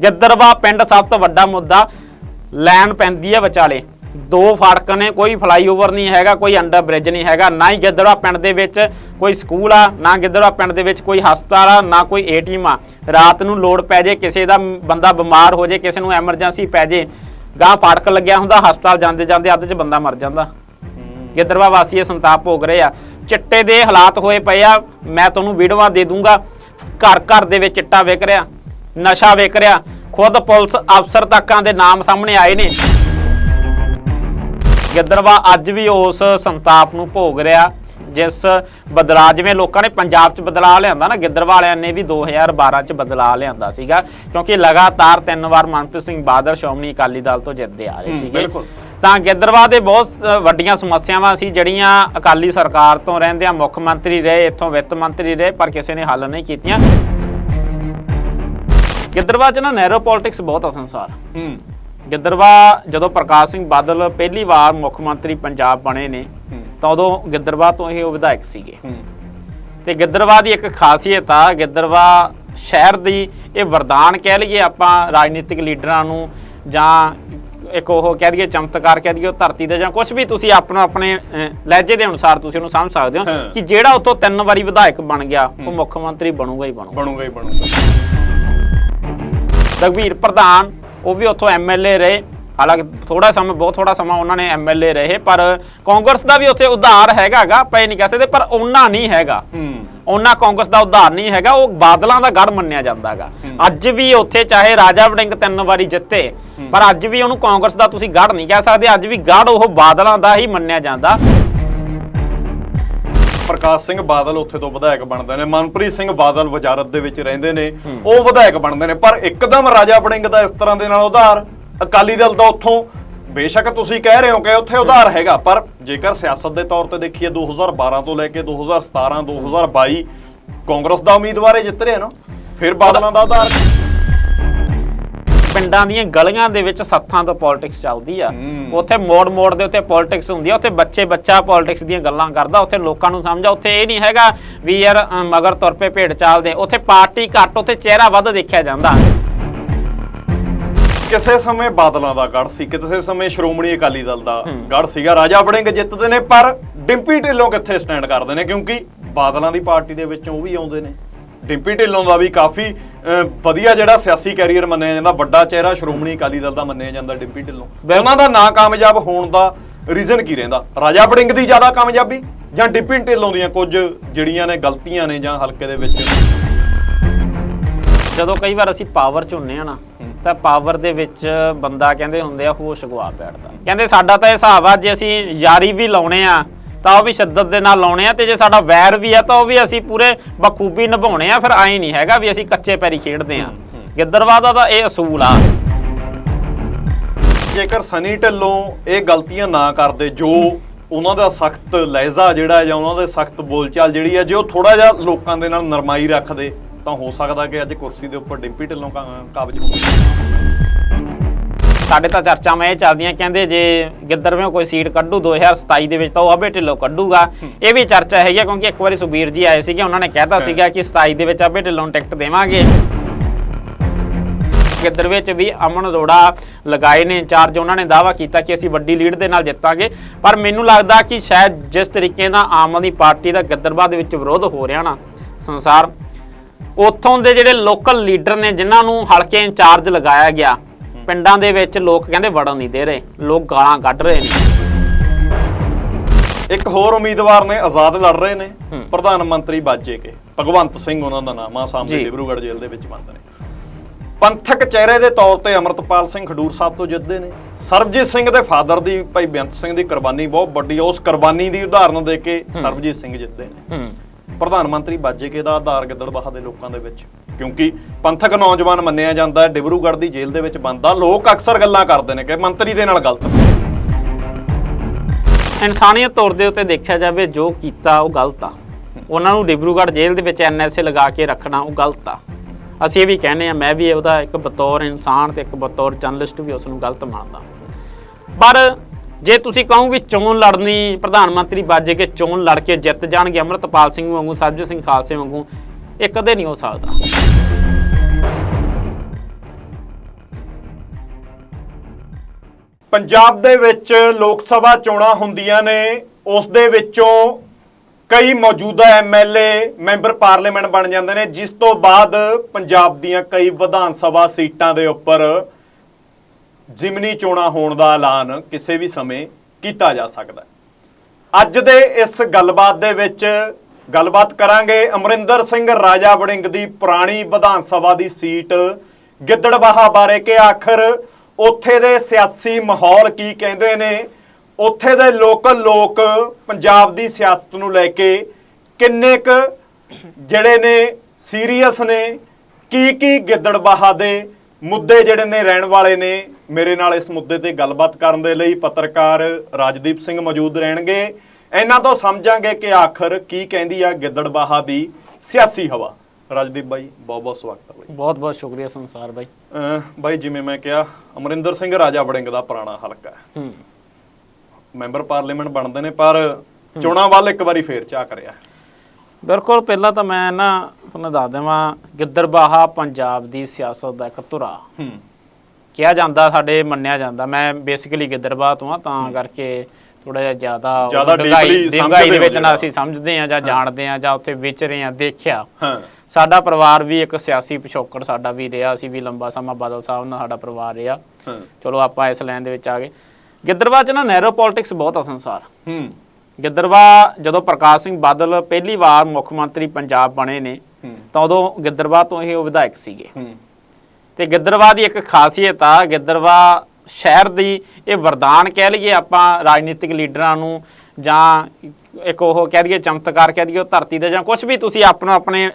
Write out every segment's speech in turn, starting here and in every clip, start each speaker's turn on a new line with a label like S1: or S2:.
S1: ਗਿੱਦੜਵਾ ਪਿੰਡ ਸਭ ਤੋਂ ਵੱਡਾ ਮੁੱਦਾ ਲੈਣ ਪੈਂਦੀ ਹੈ ਵਿਚਾਲੇ। ਦੋ ਫਾਟਕ ਨੇ ਕੋਈ ਫਲਾਈਓਵਰ ਨਹੀਂ ਹੈਗਾ ਕੋਈ ਅੰਡਰ ਬ੍ਰਿਜ ਨਹੀਂ ਹੈਗਾ ਨਾ ਹੀ ਗਿੱਦੜਵਾ ਪਿੰਡ ਦੇ ਵਿੱਚ ਕੋਈ ਸਕੂਲ ਆ ਨਾ ਗਿੱਦੜਵਾ ਪਿੰਡ ਦੇ ਵਿੱਚ ਕੋਈ ਹਸਪਤਾਲ ਆ ਨਾ ਕੋਈ ਏਟੀਐਮ ਆ। ਰਾਤ ਨੂੰ ਲੋੜ ਪੈ ਜੇ ਕਿਸੇ ਦਾ ਬੰਦਾ ਬਿਮਾਰ ਹੋ ਜੇ ਕਿਸੇ ਨੂੰ ਐਮਰਜੈਂਸੀ ਪੈ ਜੇ ਗਾਂ ਫਾਟਕ ਲੱਗਿਆ ਹੁੰਦਾ ਹਸਪਤਾਲ ਜਾਂਦੇ ਜਾਂਦੇ ਅੱਧ 'ਚ ਬੰਦਾ ਮਰ ਜਾਂਦਾ। ਗਿੱਦੜਵਾ ਵਾਸੀ ਇਹ ਸੰਤਾਪ ਭੋਗ ਰਹੇ ਆ। ਚਿੱਟੇ ਦੇ ਹਾਲਾਤ ਹੋਏ ਪਏ ਆ ਮੈਂ ਤੁਹਾਨੂੰ ਵੀਡੀਓਆਂ ਦੇ ਦੂੰਗਾ। ਘਰ ਘਰ ਦੇ ਵਿੱਚ ਚਿੱਟਾ ਵਿਕ ਰਿਹਾ। ਨਸ਼ਾ ਵਿਕ ਰਿਹਾ। ਖੁਦ ਪੁਲਿਸ ਅਫਸਰ ਤੱਕਾਂ ਦੇ ਨਾਮ ਸਾਹਮਣੇ ਆਏ ਨੇ। ਗਿੱਦੜਵਾ ਅੱਜ ਵੀ ਉਸ ਸੰਤਾਪ ਨੂੰ ਭੋਗ ਰਿਹਾ ਜਿਸ ਬਦਲਾਅ ਜਿਵੇਂ ਲੋਕਾਂ ਨੇ ਪੰਜਾਬ 'ਚ ਬਦਲਾਅ ਲਿਆਂਦਾ ਨਾ ਗਿੱਦੜਵਾ ਵਾਲਿਆਂ ਨੇ ਵੀ 2012 'ਚ ਬਦਲਾਅ ਲਿਆਂਦਾ ਸੀਗਾ ਕਿਉਂਕਿ ਲਗਾਤਾਰ ਤਿੰਨ ਵਾਰ ਮਨਪ੍ਰੀਤ ਸਿੰਘ ਬਾਦਲ ਸ਼੍ਰੋਮਣੀ ਅਕਾਲੀ ਦਲ ਤੋਂ ਜਿੱਤਦੇ ਆ ਰਹੇ ਸੀਗੇ। ਤਾਂ ਗਿੱਦੜਵਾ ਦੇ ਬਹੁਤ ਵੱਡੀਆਂ ਸਮੱਸਿਆਵਾਂ ਸੀ ਜਿਹੜੀਆਂ ਅਕਾਲੀ ਸਰਕਾਰ ਤੋਂ ਰਹਿੰਦਿਆਂ ਮੁੱਖ ਮੰਤਰੀ ਰਹੇ ਇੱਥੋਂ ਵਿੱਤ ਮੰਤਰੀ ਰਹੇ ਪਰ ਕਿਸੇ ਨੇ ਹੱਲ ਨਹੀਂ ਕੀਤੀਆਂ। ਗਿੱਦੜਵਾ 'ਚ ਨਾ ਨੈਰੋ ਪੋਲਿਟਿਕਸ ਬਹੁਤ ਆ ਸੰਸਾਰ।
S2: ਹੂੰ।
S1: ਗਿੱਦੜਵਾ ਜਦੋਂ ਪ੍ਰਕਾਸ਼ ਸਿੰਘ ਬਾਦਲ ਪਹਿਲੀ ਵਾਰ ਮੁੱਖ ਮੰਤਰੀ ਪੰਜਾਬ ਬਣੇ ਨੇ ਤਾਂ ਉਦੋਂ ਗਿੱਦੜਵਾ ਤੋਂ ਇਹ ਵਿਧਾਇਕ ਸੀਗੇ।
S2: ਹੂੰ।
S1: ਤੇ ਗਿੱਦੜਵਾ ਦੀ ਇੱਕ ਖਾਸੀਅਤ ਆ ਗਿੱਦੜਵਾ ਸ਼ਹਿਰ ਦੀ ਇਹ ਵਰਦਾਨ ਕਹਿ ਲਈਏ ਆਪਾਂ ਰਾਜਨੀਤਿਕ ਲੀਡਰਾਂ ਨੂੰ ਜਾਂ ਇੱਕ ਉਹ ਕਹਿ ਦਈਏ ਚਮਤਕਾਰ ਕਹਿ ਦਈਏ ਉਹ ਧਰਤੀ ਦੇ ਜਾਂ ਕੁਝ ਵੀ ਤੁਸੀਂ ਆਪਣਾ ਆਪਣੇ ਲਹਿਜੇ ਦੇ ਅਨੁਸਾਰ ਤੁਸੀਂ ਉਹਨੂੰ ਸਮਝ ਸਕਦੇ ਹੋ
S2: ਹਾਂ।
S1: ਕਿ ਜਿਹੜਾ ਉਤੋਂ ਤਿੰਨ ਵਾਰੀ ਵਿਧਾਇਕ ਬਣ ਗਿਆ ਉਹ ਮੁੱਖ ਮੰਤਰੀ ਬਣੂਗਾ ਹੀ ਬਣੂਗਾ।
S2: ਬਣੂਗਾ ਹੀ ਬਣੂਗਾ।
S1: ਰਘਵੀਰ ਪ੍ਰਧਾਨ ਉਹ ਵੀ ਉੱਥੋਂ ਐਮਐਲਏ ਰਹੇ। ਹਾਲਾਂਕਿ ਥੋੜਾ ਸਮਾਂ ਬਹੁਤ ਥੋੜਾ ਸਮਾਂ ਉਹਨਾਂ ਨੇ ਐਮਐਲਏ ਰਹੇ ਪਰ ਕਾਂਗਰਸ ਦਾ ਵੀ ਉੱਥੇ ਉਧਾਰ ਹੈਗਾਗਾ ਇਹ ਨਹੀਂ ਕਹਿ ਸਕਦੇ ਪਰ ਉਹਨਾਂ ਨਹੀਂ ਹੈਗਾ।
S2: ਹੂੰ।
S1: ਉਹਨਾਂ ਕਾਂਗਰਸ ਦਾ ਉਧਾਰ ਨਹੀਂ ਹੈਗਾ ਉਹ ਬਾਦਲਾਂ ਦਾ ਗੜ ਮੰਨਿਆ ਜਾਂਦਾਗਾ। ਅੱਜ ਵੀ ਉੱਥੇ ਚਾਹੇ ਰਾਜਾ ਵੜਿੰਗ ਤਿੰਨ ਵਾਰੀ ਜਿੱਤੇ ਪਰ ਅੱਜ ਵੀ ਉਹਨੂੰ ਕਾਂਗਰਸ ਦਾ ਤੁਸੀਂ ਗੜ ਨਹੀਂ ਕਹਿ ਸਕਦੇ ਅੱਜ ਵੀ ਗੜ ਉਹ ਬਾਦਲਾਂ ਦਾ ਹੀ ਮੰਨਿਆ ਜਾਂਦਾ।
S2: ਪ੍ਰਕਾਸ਼ ਸਿੰਘ ਬਾਦਲ ਉੱਥੇ ਤੋਂ ਵਿਧਾਇਕ ਬਣਦੇ ਨੇ, ਮਨਪ੍ਰੀਤ ਸਿੰਘ ਬਾਦਲ ਵਜ਼ਾਰਤ ਦੇ ਵਿੱਚ ਰਹਿੰਦੇ ਨੇ, ਉਹ ਵਿਧਾਇਕ ਬਣਦੇ ਨੇ, ਪਰ ਇੱਕਦਮ ਰਾਜਾ ਵੜਿੰਗ ਦਾ ਇਸ ਤਰ੍ਹਾਂ ਦੇ ਨਾਲ ਉਧਾਰ, ਅਕਾਲੀ ਦਲ ਦਾ ਉੱਥੋਂ, ਬੇਸ਼ੱਕ ਤੁਸੀਂ ਕਹਿ ਰਹੇ ਹੋ ਕਿ ਉੱਥੇ ਉਧਾਰ ਹੈਗਾ, ਪਰ ਜੇਕਰ ਸਿਆਸਤ ਦੇ ਤੌਰ ਤੇ ਦੇਖੀਏ 2012 ਤੋਂ ਲੈ ਕੇ 2017 2022 ਕਾਂਗਰਸ ਦਾ ਉਮੀਦਵਾਰ ਹੀ ਜਿੱਤ ਰਿਹਾ ਨਾ, ਫਿਰ ਬਾਦਲਾਂ ਦਾ ਉਧਾਰ।
S1: ਪਿੰਡਾਂ ਦੀਆਂ ਗਲੀਆਂ ਦੇ ਵਿੱਚ ਸੱਥਾਂ ਤੋਂ ਪੋਲਿਟਿਕਸ ਚੱਲਦੀ ਆ। ਉੱਥੇ ਮੋੜ ਮੋੜ ਦੇ ਉੱਤੇ ਪੋਲਿਟਿਕਸ ਹੁੰਦੀ ਆ। ਉੱਥੇ ਬੱਚੇ ਬੱਚਾ ਪੋਲਿਟਿਕਸ ਦੀਆਂ ਗੱਲਾਂ ਕਰਦਾ। ਉੱਥੇ ਲੋਕਾਂ ਨੂੰ ਸਮਝਾ ਉੱਥੇ ਇਹ ਨਹੀਂ ਹੈਗਾ ਵੀ ਯਾਰ ਮਗਰ ਤੁਰ ਪਏ ਭੇਡ ਚਾਲਦੇ ਉੱਥੇ ਪਾਰਟੀ ਘੱਟ ਉੱਥੇ ਚਿਹਰਾ ਵੱਧ ਦੇਖਿਆ ਜਾਂਦਾ।
S2: ਕਿਸੇ ਸਮੇਂ ਬਾਦਲਾਂ ਦਾ ਗੜ ਸੀ ਕਿਸੇ ਸਮੇਂ ਸ਼੍ਰੋਮਣੀ ਅਕਾਲੀ ਦਲ ਦਾ ਗੜ ਸੀਗਾ। ਰਾਜਾ ਵੜਿੰਗ ਜਿੱਤਦੇ ਨੇ ਪਰ ਡਿੰਪੀ ਢਿੱਲੋਂ ਕਿੱਥੇ ਸਟੈਂਡ ਕਰਦੇ ਨੇ? ਕਿਉਂਕਿ ਬਾਦਲਾਂ ਦੀ ਪਾਰਟੀ ਦੇ ਵਿੱਚੋਂ ਉਹ ਵੀ ਆਉਂਦੇ ਨੇ। ਡਿੰਪੀ ਢਿੱਲੋਂ ਦਾ ਵੀ ਕਾਫੀ ਵਧੀਆ ਜਿਹੜਾ ਸਿਆਸੀ ਕੈਰੀਅਰ ਮੰਨਿਆ ਜਾਂਦਾ ਵੱਡਾ ਚਿਹਰਾ ਸ਼੍ਰੋਮਣੀ ਅਕਾਲੀ ਦਲ ਦਾ ਮੰਨਿਆ ਜਾਂਦਾ ਡਿੰਪੀ ਢਿੱਲੋਂ। ਉਹਨਾਂ ਦਾ ਨਾ ਕਾਮਯਾਬ ਹੋਣ ਦਾ ਰੀਜ਼ਨ ਕੀ ਰਹਿੰਦਾ? ਰਾਜਾ ਵੜਿੰਗ ਦੀ ਜ਼ਿਆਦਾ ਕਾਮਯਾਬੀ ਜਾਂ ਡਿੰਪੀ ਢਿੱਲੋਂ ਦੀਆਂ ਕੁਝ ਜਿਹੜੀਆਂ ਨੇ ਗਲਤੀਆਂ ਨੇ ਜਾਂ ਹਲਕੇ ਦੇ ਵਿੱਚ?
S1: ਜਦੋਂ ਕਈ ਵਾਰ ਅਸੀਂ ਪਾਵਰ 'ਚ ਹੁੰਨੇ ਆ ਨਾ ਤਾਂ ਪਾਵਰ ਦੇ ਵਿੱਚ ਬੰਦਾ ਕਹਿੰਦੇ ਹੁੰਦੇ ਆ ਹੋਸ਼ ਗਵਾ ਬੈਠਦਾ। ਕਹਿੰਦੇ ਸਾਡਾ ਤਾਂ ਇਹ ਹਿਸਾਬ ਆ ਜੇ ਅਸੀਂ ਯਾਰੀ ਵੀ ਲਾਉਣੇ ਆ ਤਾਂ ਉਹ ਵੀ ਸ਼ਿੱਦਤ ਦੇ ਨਾਲ ਲਾਉਣੇ ਆ ਤੇ ਜੇ ਸਾਡਾ ਵੈਰ ਵੀ ਆ ਤਾਂ ਉਹ ਵੀ ਅਸੀਂ ਪੂਰੇ ਬਖੂਬੀ ਨਿਭਾਉਣੇ ਆ ਫਿਰ ਐਂ ਨਹੀਂ ਹੈਗਾ ਵੀ ਅਸੀਂ ਕੱਚੇ ਪੈਰੀ ਖੇਡਦੇ ਆ। ਗਿੱਦੜਵਾ ਦਾ ਇਹ ਅਸੂਲ ਆ।
S2: ਜੇਕਰ ਸਨੀ ਢਿੱਲੋਂ ਇਹ ਗਲਤੀਆਂ ਨਾ ਕਰਦੇ ਜੋ ਉਹਨਾਂ ਦਾ ਸਖਤ ਲਹਿਜ਼ਾ ਜਿਹੜਾ ਹੈ ਜਾਂ ਉਹਨਾਂ ਦੇ ਸਖਤ ਬੋਲਚਾਲ ਜਿਹੜੀ ਹੈ ਜੇ ਉਹ ਥੋੜਾ ਜਿਹਾ ਲੋਕਾਂ ਦੇ ਨਾਲ ਨਰਮਾਈ ਰੱਖਦੇ ਤਾਂ ਹੋ ਸਕਦਾ ਕਿ ਅੱਜ ਕੁਰਸੀ ਦੇ ਉੱਪਰ ਡਿੰਪੀ ਢਿੱਲੋਂ ਕਾਬਜ ਹੋਵੇ
S1: ਸਾਡੇ ਤਾਂ ਚਰਚਾਵਾਂ ਇਹ ਚੱਲਦੀਆਂ ਕਹਿੰਦੇ ਜੇ ਗਿੱਦੜਵੇਂ ਕੋਈ ਸੀਟ ਕੱਢੂ 2027 ਦੇ ਵਿੱਚ ਤਾਂ ਉਹ ਅਬੇ ਢਿੱਲੋਂ ਕੱਢੂਗਾ। ਇਹ ਵੀ ਚਰਚਾ ਹੈਗੀ ਆ ਕਿਉਂਕਿ ਇੱਕ ਵਾਰੀ ਸੁਬੀਰ ਜੀ ਆਏ ਸੀਗੇ ਉਹਨਾਂ ਨੇ ਕਹਿਤਾ ਸੀਗਾ ਕਿ 27 ਦੇ ਵਿੱਚ ਅਬੇ ਢਿੱਲੋਂ ਟਿਕਟ ਦੇਵਾਂਗੇ। ਗਿੱਦੜ ਵਿੱਚ ਵੀ ਅਮਨ ਅਰੋੜਾ ਲਗਾਏ ਨੇ ਇੰਚਾਰਜ ਉਹਨਾਂ ਨੇ ਦਾਵਾ ਕੀਤਾ ਕਿ ਅਸੀਂ ਵੱਡੀ ਲੀਡ ਦੇ ਨਾਲ ਜਿੱਤਾਂਗੇ। ਪਰ ਮੈਨੂੰ ਲੱਗਦਾ ਕਿ ਸ਼ਾਇਦ ਜਿਸ ਤਰੀਕੇ ਨਾਲ ਆਮ ਆਦਮੀ ਪਾਰਟੀ ਦਾ ਗਿੱਦੜਬਾਹ ਦੇ ਵਿੱਚ ਵਿਰੋਧ ਹੋ ਰਿਹਾ ਨਾ ਸੰਸਾਰ ਉੱਥੋਂ ਦੇ ਜਿਹੜੇ ਲੋਕਲ ਲੀਡਰ ਨੇ ਜਿਨ੍ਹਾਂ ਨੂੰ ਹਲਕੇ ਇੰਚਾਰਜ ਲਗਾਇਆ ਗਿਆ ਪਿੰਡਾਂ ਦੇ ਵਿੱਚ ਲੋਕ ਕਹਿੰਦੇ ਵੜਨ ਨਹੀਂ ਦੇ ਰਹੇ। ਲੋਕ ਗਾਲਾਂ ਕੱਢ ਰਹੇ ਨੇ।
S2: ਇੱਕ ਹੋਰ ਉਮੀਦਵਾਰ ਨੇ ਆਜ਼ਾਦ ਲੜ ਰਹੇ ਨੇ। ਪ੍ਰਧਾਨ ਮੰਤਰੀ ਬਾਜੇ ਕੇ। ਭਗਵੰਤ ਸਿੰਘ ਉਹਨਾਂ ਦਾ ਨਾਮ ਆ ਸਾਹਮਣੇ। ਡਿਬਰੂਗੜ੍ਹ ਜੇਲ੍ਹ ਦੇ ਵਿੱਚ ਬੰਦ ਨੇ। ਪੰਥਕ ਚਿਹਰੇ ਦੇ ਤੌਰ ਤੇ ਅਮਰਤਪਾਲ ਸਿੰਘ ਖਡੂਰ ਸਾਹਿਬ ਤੋਂ ਜਿੱਤਦੇ ਨੇ। ਸਰਬਜੀਤ ਸਿੰਘ ਦੇ ਫਾਦਰ ਦੀ ਭਾਈ ਬੇਅੰਤ ਸਿੰਘ ਦੀ ਕੁਰਬਾਨੀ ਬਹੁਤ ਵੱਡੀ ਉਸ ਕੁਰਬਾਨੀ ਦੀ ਉਦਾਹਰਨ ਦੇ ਕੇ ਸਰਬਜੀਤ ਸਿੰਘ ਜਿੱਤਦੇ ਨੇ। ਪ੍ਰਧਾਨ ਮੰਤਰੀ ਬਾਜੇਕੇ ਦਾ ਆਧਾਰ ਗਿੱਦੜਬਾਹਾ ਦੇ ਲੋਕਾਂ ਦੇ ਵਿੱਚ। ਕਿਉਂਕਿ ਪੰਥਕ ਨੌਜਵਾਨ ਮੰਨਿਆ ਜਾਂਦਾ ਹੈ, ਡਿਬਰੂਗੜ੍ਹ ਦੀ ਜੇਲ੍ਹ ਦੇ ਵਿੱਚ ਬੰਦਾ, ਲੋਕ ਅਕਸਰ ਗੱਲਾਂ ਕਰਦੇ ਨੇ ਕਿ ਮੰਤਰੀ ਦੇ ਨਾਲ ਗਲਤ।
S1: ਇਨਸਾਨੀਅਤ ਤੌਰ ਦੇ ਉੱਤੇ ਦੇਖਿਆ ਜਾਵੇ, ਜੋ ਕੀਤਾ ਉਹ ਗਲਤ ਆ। ਉਹਨਾਂ ਨੂੰ ਡਿਬਰੂਗੜ੍ਹ ਜੇਲ੍ਹ ਦੇ ਵਿੱਚ ਐਨਐਸਏ ਲਗਾ ਕੇ ਰੱਖਣਾ ਉਹ ਗਲਤ ਆ। ਅਸੀਂ ਇਹ ਵੀ ਕਹਿੰਦੇ ਆ ਮੈਂ ਵੀ ਉਹਦਾ ਇੱਕ ਬਤੌਰ ਇਨਸਾਨ ਤੇ ਇੱਕ ਬਤੌਰ ਜਰਨਲਿਸਟ ਵੀ ਉਸ ਨੂੰ ਗਲਤ ਮੰਨਦਾ। ਪਰ ਜੇ ਤੁਸੀਂ ਕਹੋ ਵੀ ਚੋਣ ਲੜਨੀ, ਪ੍ਰਧਾਨ ਮੰਤਰੀ ਵੱਜ ਕੇ ਚੋਣ ਲੜ ਕੇ ਜਿੱਤ ਜਾਣਗੇ, ਅਮਰਤਪਾਲ ਸਿੰਘ ਵਾਂਗੂ ਸਰਜ ਸਿੰਘ ਖਾਲਸੇ ਵਾਂਗੂ, ਇਹ ਕਦੇ ਨਹੀਂ ਹੋ ਸਕਦਾ।
S2: ਪੰਜਾਬ ਦੇ ਵਿੱਚ ਲੋਕ ਸਭਾ ਚੋਣਾਂ ਹੁੰਦੀਆਂ ਨੇ, ਉਸ ਦੇ ਵਿੱਚੋਂ ਕਈ ਮੌਜੂਦਾ ਐਮਐਲਏ ਮੈਂਬਰ ਪਾਰਲੀਮੈਂਟ ਬਣ ਜਾਂਦੇ ਨੇ, ਜਿਸ ਤੋਂ ਬਾਅਦ ਪੰਜਾਬ ਦੀਆਂ ਕਈ ਵਿਧਾਨ ਸਭਾ ਸੀਟਾਂ ਦੇ ਉੱਪਰ ਜ਼ਿਮਨੀ ਚੋਣਾਂ ਹੋਣ ਦਾ ਐਲਾਨ ਕਿਸੇ ਵੀ ਸਮੇਂ ਕੀਤਾ ਜਾ ਸਕਦਾ ਹੈ। ਅੱਜ ਦੇ ਇਸ ਗੱਲਬਾਤ ਦੇ ਵਿੱਚ ਗੱਲਬਾਤ ਕਰਾਂਗੇ ਅਮਰਿੰਦਰ ਸਿੰਘ ਰਾਜਾ ਵੜਿੰਗ ਦੀ ਪੁਰਾਣੀ ਵਿਧਾਨ ਸਭਾ ਦੀ ਸੀਟ ਗਿੱਦੜਬਾਹਾ ਬਾਰੇ ਕਿ ਆਖਰ ਉੱਥੇ ਦੇ ਸਿਆਸੀ ਮਾਹੌਲ ਕੀ ਕਹਿੰਦੇ ਨੇ, ਉੱਥੇ ਦੇ ਲੋਕਲ ਲੋਕ ਪੰਜਾਬ ਦੀ ਸਿਆਸਤ ਨੂੰ ਲੈ ਕੇ ਕਿੰਨੇ ਕੁ ਜਿਹੜੇ ਨੇ ਸੀਰੀਅਸ ਨੇ, ਕੀ ਕੀ ਗਿੱਦੜਬਾਹਾ ਦੇ ਮੁੱਦੇ ਜਿਹੜੇ ਨੇ ਰਹਿਣ ਵਾਲੇ ਨੇ ਮੇਰੇ ਨਾਲ ਇਸ ਮੁੱਦੇ ਤੇ ਗੱਲਬਾਤ ਕਰਨ ਦੇ ਲਈ ਪੱਤਰਕਾਰ ਰਾਜਦੀਪ ਸਿੰਘ ਮੌਜੂਦ ਰਹਿਣਗੇ। ਇਹਨਾਂ ਤੋਂ ਸਮਝਾਂਗੇ ਕਿ ਆਖਰ ਕੀ ਕਹਿੰਦੀ ਆ ਗਿੱਦੜਬਾਹਾ ਦੀ ਸਿਆਸੀ ਹਵਾ। ਰਾਜਦੀਪ ਬਾਈ ਬਹੁਤ ਬਹੁਤ ਸਵਾਗਤ ਹੈ ਬਾਈ।
S1: ਬਹੁਤ ਬਹੁਤ ਸ਼ੁਕਰੀਆ ਸੰਸਾਰ ਬਾਈ।
S2: ਬਾਈ ਜਿਵੇਂ ਮੈਂ ਕਿਹਾ ਅਮਰਿੰਦਰ ਸਿੰਘ ਰਾਜਾ ਵੜਿੰਗ ਦਾ ਪੁਰਾਣਾ ਹਲਕਾ ਹੈ।
S1: ਹੂੰ।
S2: ਮੈਂਬਰ ਪਾਰਲੀਮੈਂਟ ਬਣਦੇ ਨੇ ਪਰ ਚੋਣਾਂ ਵੱਲ ਇੱਕ ਵਾਰੀ ਫੇਰ ਝਾਕ ਰਿਹਾ।
S1: ਬਿਲਕੁਲ ਪਹਿਲਾਂ ਤਾਂ ਮੈਂ ਨਾ ਤੁਹਾਨੂੰ ਦੱਸ ਦੇਵਾਂ ਗਿੱਦਰਬਾਹਾ ਪੰਜਾਬ ਦੀ ਸਿਆਸਤ ਦਾ ਇੱਕ ਧੁਰਾ।
S2: ਹੂੰ।
S1: ਕਿਹਾ ਜਾਂਦਾ ਸਾਡੇ ਮੰਨਿਆ ਜਾਂਦਾ। ਮੈਂ ਬੇਸਿਕਲੀ ਗਿੱਦਰਬਾਹ ਤੋਂ ਆ ਤਾਂ ਕਰਕੇ ਥੋੜਾ ਜਿਹਾ ਜ਼ਿਆਦਾ
S2: ਜ਼ਿਆਦਾ
S1: ਦੇ ਵਿੱਚ ਨਾ। ਅਸੀਂ ਸਮਝਦੇ ਆ ਜਾਂ ਜਾਣਦੇ ਆ ਜਾਂ ਉੱਥੇ ਵਿਚਰੇ ਆ ਦੇਖਿਆ।
S2: ਹਾਂ।
S1: ਸਾਡਾ ਪਰਿਵਾਰ ਵੀ ਇੱਕ ਸਿਆਸੀ ਪਿਛੋਕੜ ਸਾਡਾ ਵੀ ਰਿਹਾ ਅਸੀਂ ਵੀ ਲੰਬਾ ਸਮਾਂ ਬਾਦਲ ਸਾਹਿਬ ਨਾਲ ਸਾਡਾ ਪਰਿਵਾਰ ਰਿਹਾ।
S2: ਹਾਂ।
S1: ਚਲੋ ਆਪਾਂ ਇਸ ਲਾਈਨ ਦੇ ਵਿੱਚ ਆ ਗਏ। ਗਿੱਦਰਬਾਹ ਚ ਨਾ ਨੈਰੋ ਪੋਲਿਟਿਕਸ ਬਹੁਤ ਆ। ਸੰਸਾਰ
S2: ਹੂੰ।
S1: ਗਿੱਦਰਬਾਹ ਜਦੋਂ ਪ੍ਰਕਾਸ਼ ਸਿੰਘ ਬਾਦਲ ਪਹਿਲੀ ਵਾਰ ਮੁੱਖ ਮੰਤਰੀ ਪੰਜਾਬ ਬਣੇ ਨੇ ਤਾਂ ਉਦੋਂ ਗਿੱਦਰਬਾਹ ਤੋਂ ਇਹ ਵਿਧਾਇਕ ਸੀਗੇ। ਤੇ ਗਿੱਦਰਬਾਹ ਦੀ ਇੱਕ ਖਾਸੀਅਤ ਆ ਗਿੱਦਰਬਾਹ ਸ਼ਹਿਰ ਦੀ ਇਹ ਵਰਦਾਨ ਕਹਿ ਲਈਏ ਆਪਾਂ ਰਾਜਨੀਤਿਕ ਲੀਡਰਾਂ ਨੂੰ ਜਾਂ ਇੱਕ ਉਹ ਕਹਿ ਦਈਏ ਚਮਤਕਾਰ ਕਹਿ ਦਈਏ ਉਹ ਧਰਤੀ ਦੇ ਜਾਂ ਕੁਝ ਵੀ ਤੁਸੀਂ ਆਪਣਾ ਆਪਣੇ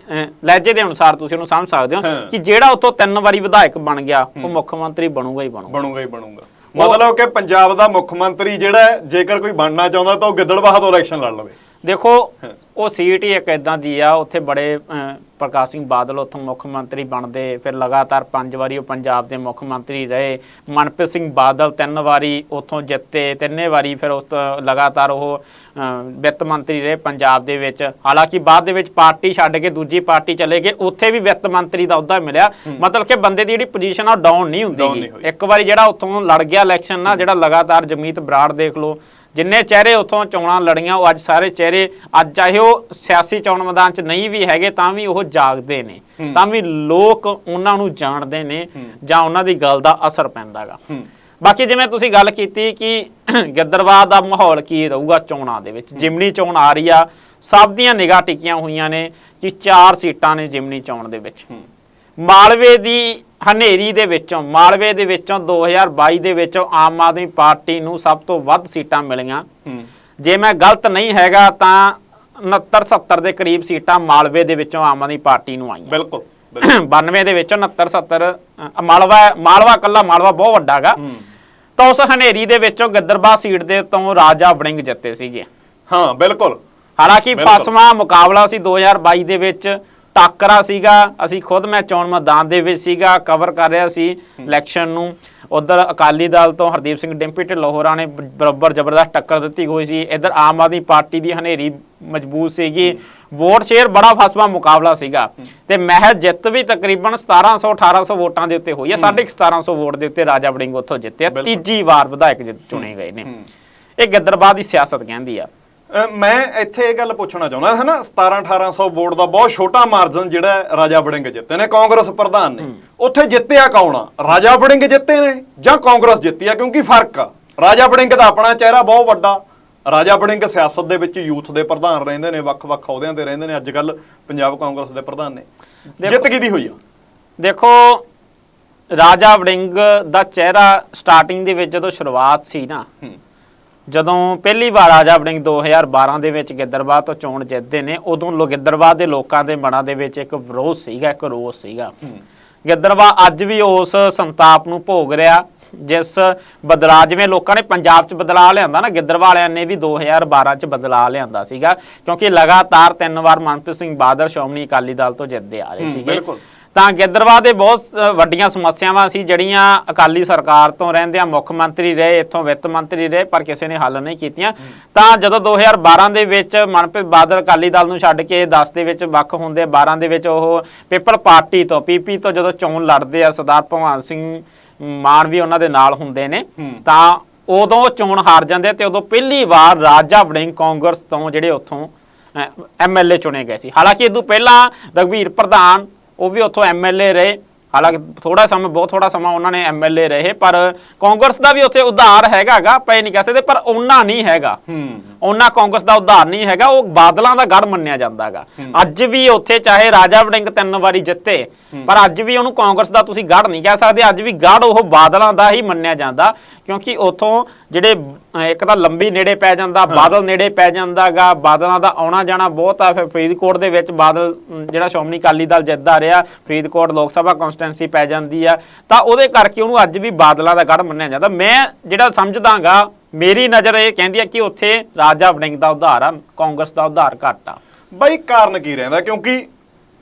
S1: ਲਹਿਜੇ ਦੇ ਅਨੁਸਾਰ ਤੁਸੀਂ ਉਹਨੂੰ ਸਮਝ ਸਕਦੇ ਹੋ। ਕਿ ਜਿਹੜਾ ਉੱਥੋਂ ਤਿੰਨ ਵਾਰੀ ਵਿਧਾਇਕ ਬਣ ਗਿਆ ਉਹ ਮੁੱਖ ਮੰਤਰੀ ਬਣੂਗਾ ਹੀ ਬਣੂਗਾ।
S2: ਬਣੂਗਾ ਹੀ ਬਣੂਗਾ। ਮਤਲਬ ਕਿ ਪੰਜਾਬ ਦਾ ਮੁੱਖ ਮੰਤਰੀ ਜਿਹੜਾ ਜੇਕਰ ਕੋਈ ਬਣਨਾ ਚਾਹੁੰਦਾ ਤਾਂ ਉਹ ਗਿੱਦੜਬਾਹਾ ਤੋਂ ਇਲੈਕਸ਼ਨ ਲੜ ਲਵੇ।
S1: ਦੇਖੋ ਉਹ ਸੀਟ ਹੀ ਇੱਕ ਇਦਾਂ ਦੀ ਆ ਉੱਥੇ ਬੜੇ ਪ੍ਰਕਾਸ਼ ਸਿੰਘ ਬਾਦਲ ਉੱਥੋਂ ਮੁੱਖ ਮੰਤਰੀ ਬਣਦੇ ਫਿਰ ਲਗਾਤਾਰ ਪੰਜ ਵਾਰੀ ਉਹ ਪੰਜਾਬ ਦੇ ਮੁੱਖ ਮੰਤਰੀ ਰਹੇ। ਮਨਪ੍ਰੀਤ ਸਿੰਘ ਬਾਦਲ ਤਿੰਨ ਵਾਰੀ ਉੱਥੋਂ ਜਿੱਤੇ ਤਿੰਨੇ ਵਾਰੀ ਫਿਰ ਉਸ ਲਗਾਤਾਰ ਉਹ ਵਿੱਤ ਮੰਤਰੀ ਰਹੇ ਪੰਜਾਬ ਦੇ ਵਿੱਚ। ਹਾਲਾਂਕਿ ਬਾਅਦ ਦੇ ਵਿੱਚ ਪਾਰਟੀ ਛੱਡ ਕੇ ਦੂਜੀ ਪਾਰਟੀ ਚਲੇ ਗਏ ਉੱਥੇ ਵੀ ਵਿੱਤ ਮੰਤਰੀ ਦਾ ਅਹੁਦਾ ਮਿਲਿਆ। ਮਤਲਬ ਕਿ ਬੰਦੇ ਦੀ ਜਿਹੜੀ ਪੋਜੀਸ਼ਨ ਆ ਡਾਊਨ ਨਹੀਂ ਹੁੰਦੀ। ਇੱਕ ਵਾਰੀ ਜਿਹੜਾ ਉੱਥੋਂ ਲੜ ਗਿਆ ਇਲੈਕਸ਼ਨ ਨਾ ਜਿਹੜਾ ਲਗਾਤਾਰ ਜਮੀਤ ਬਰਾੜ ਦੇਖ ਲਓ ਜਿੰਨੇ ਚਿਹਰੇ ਉੱਥੋਂ ਚੋਣਾਂ ਲੜੀਆਂ ਉਹ ਅੱਜ ਸਾਰੇ ਚਿਹਰੇ ਅੱਜ ਚਾਹੇ ਉਹ ਸਿਆਸੀ ਚੋਣ ਮੈਦਾਨ 'ਚ ਨਹੀਂ ਵੀ ਹੈਗੇ ਤਾਂ ਵੀ ਉਹ ਜਾਗਦੇ ਨੇ। ਤਾਂ ਵੀ ਲੋਕ ਉਹਨਾਂ ਨੂੰ ਜਾਣਦੇ ਨੇ ਜਾਂ ਉਹਨਾਂ ਦੀ ਗੱਲ ਦਾ ਅਸਰ ਪੈਂਦਾਗਾ।
S2: ਹੂੰ।
S1: ਬਾਕੀ ਜਿਵੇਂ ਤੁਸੀਂ ਗੱਲ ਕੀਤੀ ਕਿ ਗਿੱਦਰਬਾਹ ਦਾ ਮਾਹੌਲ ਕੀ ਰਹੂਗਾ ਚੋਣਾਂ ਦੇ ਵਿੱਚ। ਜਿਮਨੀ ਚੋਣ ਆ ਰਹੀ ਆ ਸਭ ਦੀਆਂ ਨਿਗਾਹ ਟਿਕੀਆਂ ਹੋਈਆਂ ਨੇ ਕਿ ਚਾਰ ਸੀਟਾਂ ਨੇ ਜਿਮਨੀ ਚੋਣ ਦੇ ਵਿੱਚ। ਮਾਲਵੇ ਦੀ ਹਨੇਰੀ ਦੇ ਵਿੱਚੋਂ ਮਾਲਵੇ ਦੇ ਵਿੱਚੋਂ 2022 ਦੇ ਵਿੱਚੋਂ ਆਮ ਆਦਮੀ ਪਾਰਟੀ ਨੂੰ ਸਭ ਤੋਂ ਵੱਧ ਸੀਟਾਂ ਮਿਲੀਆਂ। ਜੇ ਮੈਂ ਗਲਤ ਨਹੀਂ ਹੈਗਾ ਤਾਂ 69 70 ਦੇ ਕਰੀਬ ਸੀਟਾਂ ਮਾਲਵੇ ਦੇ ਵਿੱਚੋਂ ਆਮ ਆਦਮੀ ਪਾਰਟੀ ਨੂੰ ਆਈਆਂ।
S2: ਬਿਲਕੁਲ ਬਿਲਕੁਲ।
S1: 92 ਦੇ ਵਿੱਚੋਂ 69 70 ਅ, ਮਾਲਵਾ ਮਾਲਵਾ ਕੱਲਾ ਮਾਲਵਾ ਬਹੁਤ ਵੱਡਾ ਗਾ।
S2: ਹੂੰ।
S1: ਤਾਂ ਉਸ ਹਨੇਰੀ ਦੇ ਵਿੱਚੋਂ ਗਿੱਦਰਬਾਹ ਸੀਟ ਦੇ ਤੋਂ ਰਾਜਾ ਵੜਿੰਗ ਜਿੱਤੇ ਸੀਗੇ।
S2: ਹਾਂ ਬਿਲਕੁਲ।
S1: ਹਾਲਾਂਕਿ। ਫਸਵਾਂ ਮੁਕਾਬਲਾ ਸੀ 2022 ਦੇ ਵਿੱਚ। ਟਾਕਰਾ ਸੀਗਾ ਅਸੀਂ ਖੁਦ ਮੈਂ ਚੋਣ ਮੈਦਾਨ ਦੇ ਵਿੱਚ ਸੀਗਾ ਕਵਰ ਕਰ ਰਿਹਾ ਸੀ ਇਲੈਕਸ਼ਨ ਨੂੰ। ਉਧਰ ਅਕਾਲੀ ਦਲ ਤੋਂ ਹਰਦੀਪ ਸਿੰਘ ਡਿੰਪੀ ਢਿੱਲੋਂ ਹੋਰਾਂ ਨੇ ਬਰਾਬਰ ਜ਼ਬਰਦਸਤ ਟੱਕਰ ਦਿੱਤੀ ਹੋਈ ਸੀ। ਇਧਰ ਆਮ ਆਦਮੀ ਪਾਰਟੀ ਦੀ ਹਨੇਰੀ ਮਜ਼ਬੂਤ ਸੀਗੀ। ਵੋਟ ਸ਼ੇਅਰ ਬੜਾ ਫਸਵਾ ਮੁਕਾਬਲਾ ਸੀਗਾ। ਤੇ ਮਹਿਲ ਜਿੱਤ ਵੀ ਤਕਰੀਬਨ 1700 1800 ਵੋਟਾਂ ਦੇ ਉੱਤੇ ਹੋਈ ਹੈ। 1750 ਵੋਟ ਦੇ ਉੱਤੇ ਰਾਜਾ ਵੜਿੰਗ ਉੱਥੋਂ ਜਿੱਤਿਆ। ਤੀਜੀ ਵਾਰ ਵਿਧਾਇਕ ਚੁਣੇ ਗਏ ਨੇ। ਇਹ ਗਿੱਦਰਬਾਹ ਦੀ ਸਿਆਸਤ ਕਹਿੰਦੀ ਆ।
S2: ਮੈਂ ਇੱਥੇ ਇਹ ਗੱਲ ਪੁੱਛਣਾ ਚਾਹੁੰਦਾ ਹੈ ਨਾ 17 1800 ਵੋਟ ਦਾ ਬਹੁਤ ਛੋਟਾ ਮਾਰਜਨ ਜਿਹੜਾ ਰਾਜਾ ਵੜਿੰਗ ਜਿੱਤੇ ਨੇ ਕਾਂਗਰਸ ਪ੍ਰਧਾਨ ਨੇ। ਉੱਥੇ ਜਿੱਤਿਆ ਕੌਣ ਆ? ਰਾਜਾ ਵੜਿੰਗ ਜਿੱਤੇ ਨੇ ਜਾਂ ਕਾਂਗਰਸ ਜਿੱਤੀ ਆ? ਕਿਉਂਕਿ ਫ਼ਰਕ ਆ। ਰਾਜਾ ਵੜਿੰਗ ਦਾ ਆਪਣਾ ਚਿਹਰਾ ਬਹੁਤ ਵੱਡਾ। ਰਾਜਾ ਵੜਿੰਗ ਸਿਆਸਤ ਦੇ ਵਿੱਚ ਯੂਥ ਦੇ ਪ੍ਰਧਾਨ ਰਹਿੰਦੇ ਨੇ ਵੱਖ-ਵੱਖ ਅਹੁਦਿਆਂ ਤੇ ਰਹਿੰਦੇ ਨੇ। ਅੱਜ ਕੱਲ ਪੰਜਾਬ ਕਾਂਗਰਸ ਦੇ ਪ੍ਰਧਾਨ ਨੇ। ਜਿੱਤ ਕਿਹਦੀ ਹੋਈ ਆ?
S1: ਦੇਖੋ ਰਾਜਾ ਵੜਿੰਗ ਦਾ ਚਿਹਰਾ ਸਟਾਰਟਿੰਗ ਦੇ ਵਿੱਚ ਜਦੋਂ ਸ਼ੁਰੂਆਤ ਸੀ ਨਾ ਜਦੋਂ ਪਹਿਲੀ ਵਾਰ ਰਾਜਾ ਵੜਿੰਗ 2012 ਦੇ ਵਿੱਚ ਗਿੱਦਰਬਾਹ ਤੋਂ ਚੋਣ ਜਿੱਤਦੇ ਨੇ ਉਦੋਂ ਲੋ ਗਿੱਦਰਬਾਹ ਦੇ ਲੋਕਾਂ ਦੇ ਮਨਾਂ ਦੇ ਵਿੱਚ ਇੱਕ ਵਿਰੋਧ ਸੀਗਾ ਇੱਕ ਰੋਸ ਸੀਗਾ। ਗਿੱਦਰਬਾਹ ਅੱਜ ਵੀ ਉਸ ਸੰਤਾਪ ਨੂੰ ਭੋਗ ਰਿਹਾ ਜਿਸ ਬਦਲਾਅ ਜਿਵੇਂ ਲੋਕਾਂ ਨੇ ਪੰਜਾਬ 'ਚ ਬਦਲਾਅ ਲਿਆਂਦਾ ਨਾ ਗਿੱਦਰਬਾਹ ਵਾਲਿਆਂ ਨੇ ਵੀ 2012 'ਚ ਬਦਲਾਅ ਲਿਆਂਦਾ ਸੀਗਾ ਕਿਉਂਕਿ ਲਗਾਤਾਰ ਤਿੰਨ ਵਾਰ ਮਨਪ੍ਰੀਤ ਸਿੰਘ ਬਾਦਲ ਸ਼੍ਰੋਮਣੀ ਅਕਾਲੀ ਦਲ ਤੋਂ ਜਿੱਤਦੇ ਆ ਰਹੇ ਸੀਗੇ।
S2: ਬਿਲਕੁਲ।
S1: ਤਾਂ ਗਿੱਦਰਬਾਹ ਦੇ ਬਹੁਤ ਵੱਡੀਆਂ ਸਮੱਸਿਆਵਾਂ ਸੀ ਜਿਹੜੀਆਂ ਅਕਾਲੀ ਸਰਕਾਰ ਤੋਂ ਰਹਿੰਦਿਆਂ ਮੁੱਖ ਮੰਤਰੀ ਰਹੇ ਇੱਥੋਂ ਵਿੱਤ ਮੰਤਰੀ ਰਹੇ ਪਰ ਕਿਸੇ ਨੇ ਹੱਲ ਨਹੀਂ ਕੀਤੀਆਂ ਤਾਂ ਜਦੋਂ 2012 ਦੇ ਵਿੱਚ ਮਨਪ੍ਰੀਤ ਬਾਦਲ ਅਕਾਲੀ ਦਲ ਨੂੰ ਛੱਡ ਕੇ 10 ਦੇ ਵਿੱਚ ਵੱਖ ਹੁੰਦੇ 12 ਦੇ ਵਿੱਚ ਉਹ ਪੀਪਲ ਪਾਰਟੀ ਤੋਂ ਪੀਪੀ ਤੋਂ ਜਦੋਂ ਚੋਣ ਲੜਦੇ ਆ ਸਰਦਾਰ ਭਗਵਾਨ ਸਿੰਘ ਮਾਨ ਵੀ ਉਹਨਾਂ ਦੇ ਨਾਲ ਹੁੰਦੇ ਨੇ। ਤਾਂ ਉਦੋਂ ਚੋਣ ਹਾਰ ਜਾਂਦੇ ਤੇ ਉਦੋਂ ਪਹਿਲੀ ਵਾਰ ਰਾਜਾ ਵੜਿੰਗ ਕਾਂਗਰਸ ਤੋਂ ਜਿਹੜੇ ਉੱਥੋਂ ਐਮਐਲਏ ਚੁਣੇ ਗਏ ਸੀ ਹਾਲਾਂਕਿ ਇਹ ਤੋਂ ਪਹਿਲਾਂ ਰਗਵੀਰ ਪ੍ਰਧਾਨ ਉਹ ਵੀ ਉੱਥੋਂ ਐਮਐਲਏ ਰਹੇ। ਹਾਲਾਂਕਿ ਥੋੜਾ ਸਮਾਂ ਬਹੁਤ ਥੋੜਾ ਸਮਾਂ ਉਹਨਾਂ ਨੇ ਐਮਐਲਏ ਰਹੇ ਪਰ ਕਾਂਗਰਸ ਦਾ ਵੀ ਉੱਥੇ ਉਧਾਰ ਹੈਗਾਗਾ ਆਪਾਂ ਇਹ ਨਹੀਂ ਕਹਿ ਸਕਦੇ ਪਰ ਉਹਨਾਂ ਨਹੀਂ ਹੈਗਾ।
S2: ਹੂੰ।
S1: ਉਹਨਾਂ ਕਾਂਗਰਸ ਦਾ ਉਧਾਰ ਨਹੀਂ ਹੈਗਾ ਉਹ ਬਾਦਲਾਂ ਦਾ ਗੜ ਮੰਨਿਆ ਜਾਂਦਾਗਾ। ਅੱਜ ਵੀ ਉੱਥੇ ਚਾਹੇ ਰਾਜਾ ਵੜਿੰਗ ਤਿੰਨ ਵਾਰੀ ਜਿੱਤੇ ਪਰ ਅੱਜ ਵੀ ਉਹਨੂੰ ਕਾਂਗਰਸ ਦਾ ਤੁਸੀਂ ਗੜ ਨਹੀਂ ਕਹਿ ਸਕਦੇ ਅੱਜ ਵੀ ਗੜ ਉਹ ਬਾਦਲਾਂ ਦਾ ਹੀ ਮੰਨਿਆ ਜਾਂਦਾ। ਕਿਉਂਕਿ ਉਥੋਂ ਜਿਹੜੇ ਇੱਕ ਤਾਂ ਲੰਬੀ ਨੇੜੇ ਪੈ ਜਾਂਦਾ ਬਾਦਲ ਨੇੜੇ ਪੈ ਜਾਂਦਾਗਾ ਬਾਦਲਾਂ ਦਾ ਆਉਣਾ ਜਾਣਾ ਬਹੁਤ ਆ ਫਿਰ ਫਰੀਦਕੋਟ ਦੇ ਵਿੱਚ ਬਾਦਲ ਜਿਹੜਾ ਸ਼੍ਰੋਮਣੀ ਅਕਾਲੀ ਦਲ ਜਿੱਤਦਾ ਰਿਹਾ ਫਰੀਦਕੋਟ ਲੋਕ ਸਭਾ ਕਨਸਟੀਟੈਂਸੀ ਪੈ ਜਾਂਦੀ ਆ ਤਾਂ ਉਹਦੇ ਕਰਕੇ ਉਹਨੂੰ ਅੱਜ ਵੀ ਬਾਦਲਾਂ ਦਾ ਗੜ ਮੰਨਿਆ ਜਾਂਦਾ। ਮੈਂ ਜਿਹੜਾ ਸਮਝਦਾਗਾ ਮੇਰੀ ਨਜ਼ਰ ਇਹ ਕਹਿੰਦੀ ਆ ਕਿ ਉੱਥੇ ਰਾਜਾ ਵੜਿੰਗ ਦਾ ਉਧਾਰ ਆ ਕਾਂਗਰਸ ਦਾ ਉਧਾਰ ਘੱਟ
S2: ਬਾਈ ਕਾਰਨ ਕੀ ਰਹਿੰਦਾ? ਕਿਉਂਕਿ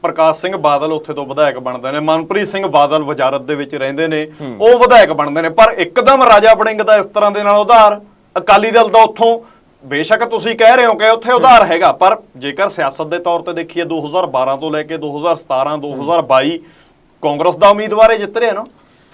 S2: ਪ੍ਰਕਾਸ਼ ਸਿੰਘ ਬਾਦਲ ਉੱਥੇ ਤੋਂ ਵਿਧਾਇਕ ਬਣਦੇ ਨੇ, ਮਨਪ੍ਰੀਤ ਸਿੰਘ ਬਾਦਲ ਵਜ਼ਾਰਤ ਦੇ ਵਿੱਚ ਰਹਿੰਦੇ ਨੇ, ਉਹ ਵਿਧਾਇਕ ਬਣਦੇ ਨੇ, ਪਰ ਇੱਕਦਮ ਰਾਜਾ ਵੜਿੰਗ ਦਾ ਇਸ ਤਰ੍ਹਾਂ ਦੇ ਨਾਲ ਉਧਾਰ, ਅਕਾਲੀ ਦਲ ਦਾ ਉੱਥੋਂ, ਬੇਸ਼ੱਕ ਤੁਸੀਂ ਕਹਿ ਰਹੇ ਹੋ ਕਿ ਉੱਥੇ ਉਧਾਰ ਹੈਗਾ, ਪਰ ਜੇਕਰ ਸਿਆਸਤ ਦੇ ਤੌਰ ਤੇ ਦੇਖੀਏ 2012 ਤੋਂ ਲੈ ਕੇ 2017 2022 ਕਾਂਗਰਸ ਦਾ ਉਮੀਦਵਾਰ ਇਹ ਜਿੱਤ ਰਿਹਾ ਨਾ।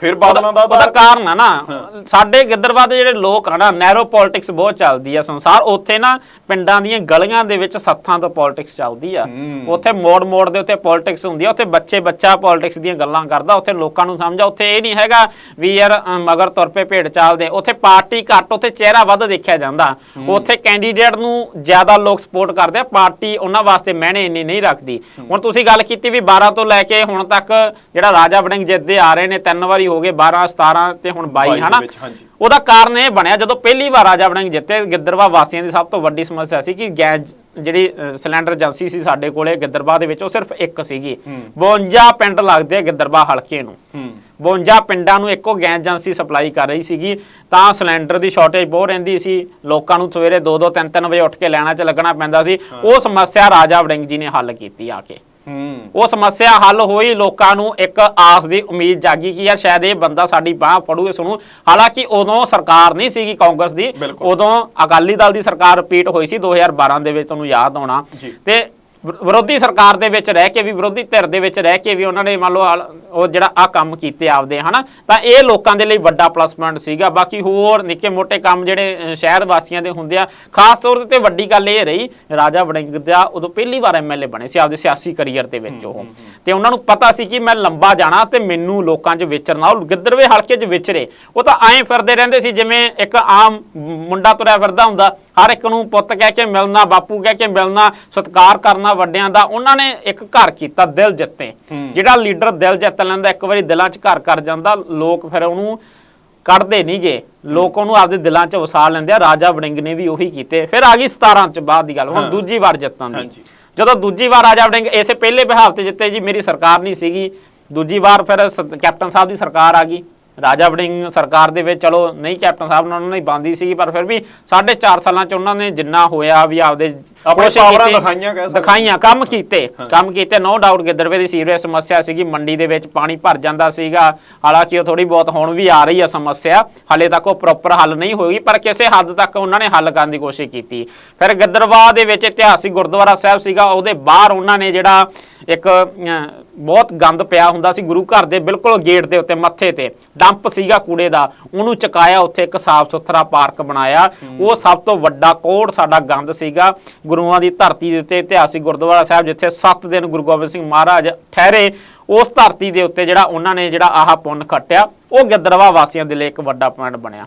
S2: ਫਿਰ ਬਾਦਲਾਂ ਦਾ
S1: ਉਹਦਾ ਕਾਰਨ ਆ ਨਾ। ਸਾਡੇ ਗਿੱਦਰਵਾ ਦੇ ਜਿਹੜੇ ਲੋਕ ਆ ਨਾ ਨੈਰੋ ਪੋਲਿਟਿਕਸ ਬਹੁਤ ਚੱਲਦੀ ਆ ਸੰਸਾਰ। ਉੱਥੇ ਨਾ ਪਿੰਡਾਂ ਦੀਆਂ ਗਲੀਆਂ ਦੇ ਵਿੱਚ ਸੱਥਾਂ ਤੋਂ ਪੋਲਿਟਿਕਸ ਚੱਲਦੀ ਆ। ਉੱਥੇ ਮੋੜ ਮੋੜ ਦੇ ਉੱਤੇ ਪੋਲਿਟਿਕਸ ਹੁੰਦੀ ਆ। ਉੱਥੇ ਬੱਚੇ ਬੱਚਾ ਪੋਲਿਟਿਕਸ ਦੀਆਂ ਗੱਲਾਂ ਕਰਦਾ। ਉੱਥੇ ਲੋਕਾਂ ਨੂੰ ਸਮਝਾ। ਉੱਥੇ ਇਹ ਨਹੀਂ ਹੈਗਾ ਵੀ ਯਾਰ ਮਗਰ ਤੁਰ ਪੇ ਭੇਡ ਚਾਲਦੇ ਉੱਥੇ ਪਾਰਟੀ ਘੱਟ ਉੱਥੇ ਚਿਹਰਾ ਵੱਧ ਦੇਖਿਆ ਜਾਂਦਾ। ਉੱਥੇ ਕੈਂਡੀਡੇਟ ਨੂੰ ਜ਼ਿਆਦਾ ਲੋਕ ਸਪੋਰਟ ਕਰਦੇ ਆ। ਪਾਰਟੀ ਉਹਨਾਂ ਵਾਸਤੇ ਮਹਿਣੇ ਇੰਨੀ ਨਹੀਂ ਰੱਖਦੀ। ਹੁਣ ਤੁਸੀਂ ਗੱਲ ਕੀਤੀ ਵੀ 12 ਤੋਂ ਲੈ ਕੇ ਹੁਣ ਤੱਕ ਜਿਹੜਾ ਰਾਜਾ ਵੜਿੰਗ ਜਿੱਤਦੇ ਆ ਰਹੇ ਨੇ ਤਿੰਨ ਵਾਰੀ ਹੋ ਗਏ 12 17 ਤੇ ਹੁਣ 22
S2: 22 ਦੇ
S1: ਹਨਾ। ਉਹਦਾ ਕਾਰਨ ਇਹ ਬਣਿਆ ਜਦੋਂ ਪਹਿਲੀ ਵਾਰ ਰਾਜਾ ਵੜਿੰਗ ਜਿੱਤੇ ਗਿੱਦਰਵਾ ਵਾਸੀਆਂ ਦੀ ਸਭ ਤੋਂ ਵੱਡੀ ਸਮੱਸਿਆ ਸੀ ਕਿ ਗੈਸ ਜਿਹੜੀ ਸਿਲੰਡਰ ਏਜੰਸੀ ਸੀ ਸਾਡੇ ਕੋਲੇ ਗਿੱਦਰਵਾ ਦੇ ਵਿੱਚ ਉਹ ਸਿਰਫ ਇੱਕ ਸੀਗੀ। 52 ਪਿੰਡ ਲੱਗਦੇ ਆ ਗਿੱਦਰਵਾ ਹਲਕੇ ਨੂੰ।
S2: ਹੂੰ।
S1: 52 ਪਿੰਡਾਂ ਨੂੰ ਇੱਕੋ ਗੈਸ ਏਜੰਸੀ ਸਪਲਾਈ ਕਰ ਰਹੀ ਸੀਗੀ ਤਾਂ ਸਿਲੰਡਰ ਦੀ ਸ਼ਾਰਟੇਜ ਬਹੁਤ ਰਹਿੰਦੀ ਸੀ ਲੋਕਾਂ ਨੂੰ ਸਵੇਰੇ 2-2 3-3 ਵਜੇ ਉੱਠ ਕੇ ਲੈਣਾ 'ਚ ਲੱਗਣਾ ਪੈਂਦਾ ਸੀ। ਉਹ ਸਮੱਸਿਆ ਰਾਜਾ ਵੜਿੰਗ ਜੀ ਨੇ ਹੱਲ ਕੀਤੀ ਆ ਕੇ। ਉਹ ਸਮੱਸਿਆ ਹੱਲ ਹੋਈ ਲੋਕਾਂ ਨੂੰ ਇੱਕ ਆਸ ਦੀ ਉਮੀਦ ਜਾਗੀ ਕਿ ਯਾਰ ਸ਼ਾਇਦ ਇਹ ਬੰਦਾ ਸਾਡੀ ਬਾਹ ਫੜੂਗੇ ਸੁਣੂ ਹਾਲਾਂਕਿ ਉਦੋਂ ਸਰਕਾਰ ਨਹੀਂ ਸੀਗੀ ਕਾਂਗਰਸ ਦੀ। ਉਦੋਂ ਅਕਾਲੀ ਦਲ ਦੀ ਸਰਕਾਰ ਰਿਪੀਟ ਹੋਈ ਸੀ 2012 ਦੇ ਵਿੱਚ ਤੁਹਾਨੂੰ ਯਾਦ ਹੋਣਾ
S2: ਜੀ।
S1: ਤੇ ਵਿਰੋਧੀ ਸਰਕਾਰ ਦੇ ਵਿੱਚ ਰਹਿ ਕੇ ਵੀ ਵਿਰੋਧੀ ਧਿਰ ਦੇ ਵਿੱਚ ਰਹਿ ਕੇ ਵੀ ਉਹਨਾਂ ਨੇ ਮੰਨ ਲਓ ਉਹ ਜਿਹੜਾ ਆ ਕੰਮ ਕੀਤੇ ਆਪਦੇ ਹਨਾ? ਤਾਂ ਇਹ ਲੋਕਾਂ ਦੇ ਲਈ ਵੱਡਾ ਪਲੱਸ ਪੁਆਇੰਟ ਸੀਗਾ। ਬਾਕੀ ਹੋਰ ਨਿੱਕੇ ਮੋਟੇ ਕੰਮ ਜਿਹੜੇ ਸ਼ਹਿਰ ਵਾਸੀਆਂ ਦੇ ਹੁੰਦੇ ਆ ਖਾਸ ਤੌਰ ਤੇ ਵੱਡੀ ਗੱਲ ਇਹ ਰਹੀ ਰਾਜਾ ਵੜਿੰਗ ਦਾ ਉਦੋਂ ਪਹਿਲੀ ਵਾਰ ਐਮਐਲਏ ਬਣੇ ਸੀ ਆਪਦੇ ਸਿਆਸੀ ਕੈਰੀਅਰ ਦੇ ਵਿੱਚ ਉਹ। ਤੇ ਉਹਨਾਂ ਨੂੰ ਪਤਾ ਸੀ ਕਿ ਮੈਂ ਲੰਬਾ ਜਾਣਾ ਤੇ ਮੈਨੂੰ ਲੋਕਾਂ 'ਚ ਵਿਚਰਨਾ ਉਹ ਗਿੱਦੜਵੇ ਹਲਕੇ 'ਚ ਵਿਚਰੇ। ਉਹ ਤਾਂ ਐਂ ਫਿਰਦੇ ਰਹਿੰਦੇ ਸੀ ਜਿਵੇਂ ਇੱਕ ਆਮ ਮੁੰਡਾ ਤੁਰਿਆ ਫਿਰਦਾ ਹੁੰਦਾ ਹਰ ਇੱਕ ਨੂੰ ਪੁੱਤ ਕਹਿ ਕੇ ਮਿਲਣਾ ਬਾਪੂ ਕਹਿ ਕੇ ਮਿਲਣਾ ਸਤਿਕਾਰ ਕਰਨਾ ਵੱਡਿਆਂ ਦਾ ਉਹਨਾਂ ਨੇ ਇੱਕ ਘਰ ਕੀਤਾ ਦਿਲ ਜਿੱਤੇ। ਜਿਹੜਾ ਲੀਡਰ ਦਿਲ ਜਿੱਤ ਲੈਂਦਾ ਇੱਕ ਵਾਰੀ ਦਿਲਾਂ 'ਚ ਘਰ ਕਰ ਜਾਂਦਾ ਲੋਕ ਫਿਰ ਉਹਨੂੰ ਕੱਢਦੇ ਨਹੀਂਗੇ ਲੋਕ ਉਹਨੂੰ ਆਪਦੇ ਦਿਲਾਂ 'ਚ ਵਸਾ ਲੈਂਦੇ ਆ ਰਾਜਾ ਵੜਿੰਗ ਨੇ ਵੀ ਉਹੀ ਕੀਤੇ। ਫਿਰ ਆ ਗਈ 17 ਚ ਬਾਅਦ ਦੀ ਗੱਲ ਹੁਣ ਦੂਜੀ ਵਾਰ ਜਿੱਤਾਂ ਦੀ। ਜਦੋਂ ਦੂਜੀ ਵਾਰ ਰਾਜਾ ਵੜਿੰਗ ਇਸੇ ਪਹਿਲੇ ਬਿਹਾਵ ਤੇ ਜਿੱਤੇ ਜੀ ਮੇਰੀ ਸਰਕਾਰ ਨਹੀਂ ਸੀਗੀ। ਦੂਜੀ ਵਾਰ ਫਿਰ ਕੈਪਟਨ ਸਾਹਿਬ ਦੀ ਸਰਕਾਰ ਆ ਗਈ। ਰਾਜਾ ਵੜਿੰਗ ਸਰਕਾਰ ਦੇ ਵਿੱਚ ਚਲੋ ਨਹੀਂ ਕੈਪਟਨ ਸਾਹਿਬ ਨਾਲ ਉਹਨਾਂ ਨੇ ਬੰਦੀ ਸੀਗੀ ਪਰ ਫਿਰ ਵੀ 4.5 ਸਾਲਾਂ ਚ ਉਹਨਾਂ ਨੇ ਜਿੰਨਾ ਹੋਇਆ ਵੀ ਆਪਦੇ
S2: ਆਪਣੇ
S1: ਕੋਸ਼ਿਸ਼ ਕੀਤੀ,
S2: ਦਿਖਾਈਆਂ ਕਹਿ ਸਕਦੇ।
S1: ਦਿਖਾਈਆਂ ਕੰਮ ਕੀਤੇ ਕੰਮ ਕੀਤੇ ਨੋ ਡਾਊਟ ਗਿੱਦੜਵੇ ਦੀ ਸੀਰੀਅਸ ਸਮੱਸਿਆ ਸੀਗੀ ਮੰਡੀ ਦੇ ਵਿੱਚ ਪਾਣੀ ਭਰ ਜਾਂਦਾ ਸੀਗਾ ਹਾਲਾਂਕਿ ਉਹ ਥੋੜੀ ਬਹੁਤ ਹੁਣ ਵੀ ਆ ਰਹੀ ਆ ਸਮੱਸਿਆ ਹਾਲੇ ਤੱਕ ਉਹ ਪ੍ਰੋਪਰ ਹੱਲ ਨਹੀਂ ਹੋਈ ਪਰ ਕਿਸੇ ਹੱਦ ਤੱਕ ਉਹਨਾਂ ਨੇ ਹੱਲ ਕਰਨ ਦੀ ਕੋਸ਼ਿਸ਼ ਕੀਤੀ। ਫਿਰ ਗਿੱਦੜਵਾ ਦੇ ਵਿੱਚ ਇਤਿਹਾਸਿਕ ਗੁਰਦੁਆਰਾ ਸਾਹਿਬ ਸੀਗਾ ਉਹਦੇ ਬਾਹਰ ਉਹਨਾਂ ਨੇ ਜਿਹੜਾ ਇੱਕ ਬਹੁਤ ਗੰਦ ਪਿਆ ਹੁੰਦਾ ਸੀ ਗੁਰੂ ਘਰ ਦੇ ਬਿਲਕੁਲ ਗੇਟ ਦੇ ਉੱਤੇ ਮੱਥੇ ਤੇ। ਡੰਪ ਸੀਗਾ ਕੂੜੇ ਦਾ ਉਹਨੂੰ ਚਕਾਇਆ ਉੱਥੇ ਇੱਕ ਸਾਫ਼ ਸੁਥਰਾ ਪਾਰਕ ਬਣਾਇਆ। ਉਹ ਸਭ ਤੋਂ ਵੱਡਾ ਕੋੜ ਸਾਡਾ ਗੰਦ ਸੀਗਾ। ਗੁਰੂਆਂ ਦੀ ਧਰਤੀ ਦੇ ਉੱਤੇ ਇਤਿਹਾਸਿਕ ਗੁਰਦੁਆਰਾ ਸਾਹਿਬ ਜਿੱਥੇ 7 ਦਿਨ ਗੁਰੂ ਗੋਬਿੰਦ ਸਿੰਘ ਮਹਾਰਾਜ ਠਹਿਰੇ ਉਸ ਧਰਤੀ ਦੇ ਉੱਤੇ ਜਿਹੜਾ ਉਹਨਾਂ ਨੇ ਜਿਹੜਾ ਆਹ ਪੁੰਨ ਖੱਟਿਆ ਉਹ ਗਿੱਦੜਵਾ ਵਾਸੀਆਂ ਦੇ ਲਈ ਇੱਕ ਵੱਡਾ ਪੁਆਇੰਟ ਬਣਿਆ।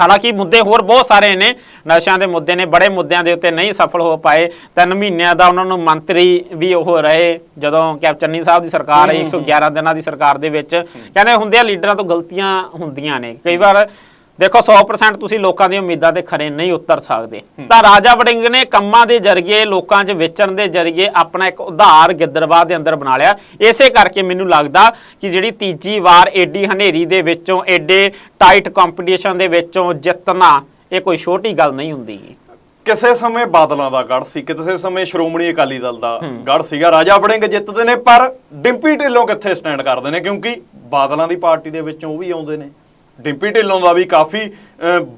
S1: ਹਾਲਾਂਕਿ ਮੁੱਦੇ ਹੋਰ ਬਹੁਤ ਸਾਰੇ ਨੇ ਨਸ਼ਿਆਂ ਦੇ ਮੁੱਦੇ ਨੇ ਬੜੇ ਮੁੱਦਿਆਂ ਦੇ ਉੱਤੇ ਨਹੀਂ ਸਫਲ ਹੋ ਪਾਏ। ਤਿੰਨ ਮਹੀਨਿਆਂ ਦਾ ਉਹਨਾਂ ਨੂੰ ਮੰਤਰੀ ਵੀ ਉਹ ਰਹੇ ਜਦੋਂ ਕੈਪ ਚੰਨੀ ਸਾਹਿਬ ਦੀ ਸਰਕਾਰ ਆਈ 111 ਦਿਨਾਂ ਦੀ ਸਰਕਾਰ ਦੇ ਵਿੱਚ। ਕਹਿੰਦੇ ਹੁੰਦੇ ਆ ਲੀਡਰਾਂ ਤੋਂ ਗਲਤੀਆਂ ਹੁੰਦੀਆਂ ਨੇ। ਕਈ ਵਾਰ ਦੇਖੋ 100% ਤੁਸੀਂ ਲੋਕਾਂ ਦੀਆਂ ਉਮੀਦਾਂ ਤੇ ਖਰੇ ਨਹੀਂ ਉਤਰ ਸਕਦੇ। ਤਾਂ ਰਾਜਾ ਵੜਿੰਗ ਨੇ ਕੰਮਾਂ ਦੇ ਜ਼ਰੀਏ ਲੋਕਾਂ 'ਚ ਵਿਚਰਨ ਦੇ ਜ਼ਰੀਏ ਆਪਣਾ ਇੱਕ ਉਧਾਰ ਗਿੱਦੜਬਾਹ ਦੇ ਅੰਦਰ ਬਣਾ ਲਿਆ। ਇਸੇ ਕਰਕੇ ਮੈਨੂੰ ਲੱਗਦਾ ਕਿ ਜਿਹੜੀ ਤੀਜੀ ਵਾਰ ਏਡੀ ਹਨੇਰੀ ਦੇ ਵਿੱਚੋਂ ਏਡੇ ਟਾਈਟ ਕੰਪੀਟੀਸ਼ਨ ਦੇ ਵਿੱਚੋਂ ਜਿੱਤਣਾ ਇਹ ਕੋਈ ਛੋਟੀ ਗੱਲ ਨਹੀਂ ਹੁੰਦੀ।
S2: ਕਿਸੇ ਸਮੇਂ ਬਾਦਲਾਂ ਦਾ ਗੜ ਸੀ ਕਿਸੇ ਸਮੇਂ ਸ਼੍ਰੋਮਣੀ ਅਕਾਲੀ ਦਲ ਦਾ ਗੜ ਸੀਗਾ। ਰਾਜਾ ਵੜਿੰਗ ਜਿੱਤਦੇ ਨੇ ਪਰ ਡਿੰਪੀ ਢਿੱਲੋਂ ਕਿੱਥੇ ਸਟੈਂਡ ਕਰਦੇ ਨੇ? ਕਿਉਂਕਿ ਬਾਦਲਾਂ ਦੀ ਪਾਰਟੀ ਦੇ ਵਿੱਚੋਂ ਉਹ ਵੀ ਆਉਂਦੇ ਨੇ। ਡਿੰਪੀ ਢਿੱਲੋਂ ਦਾ ਵੀ ਕਾਫੀ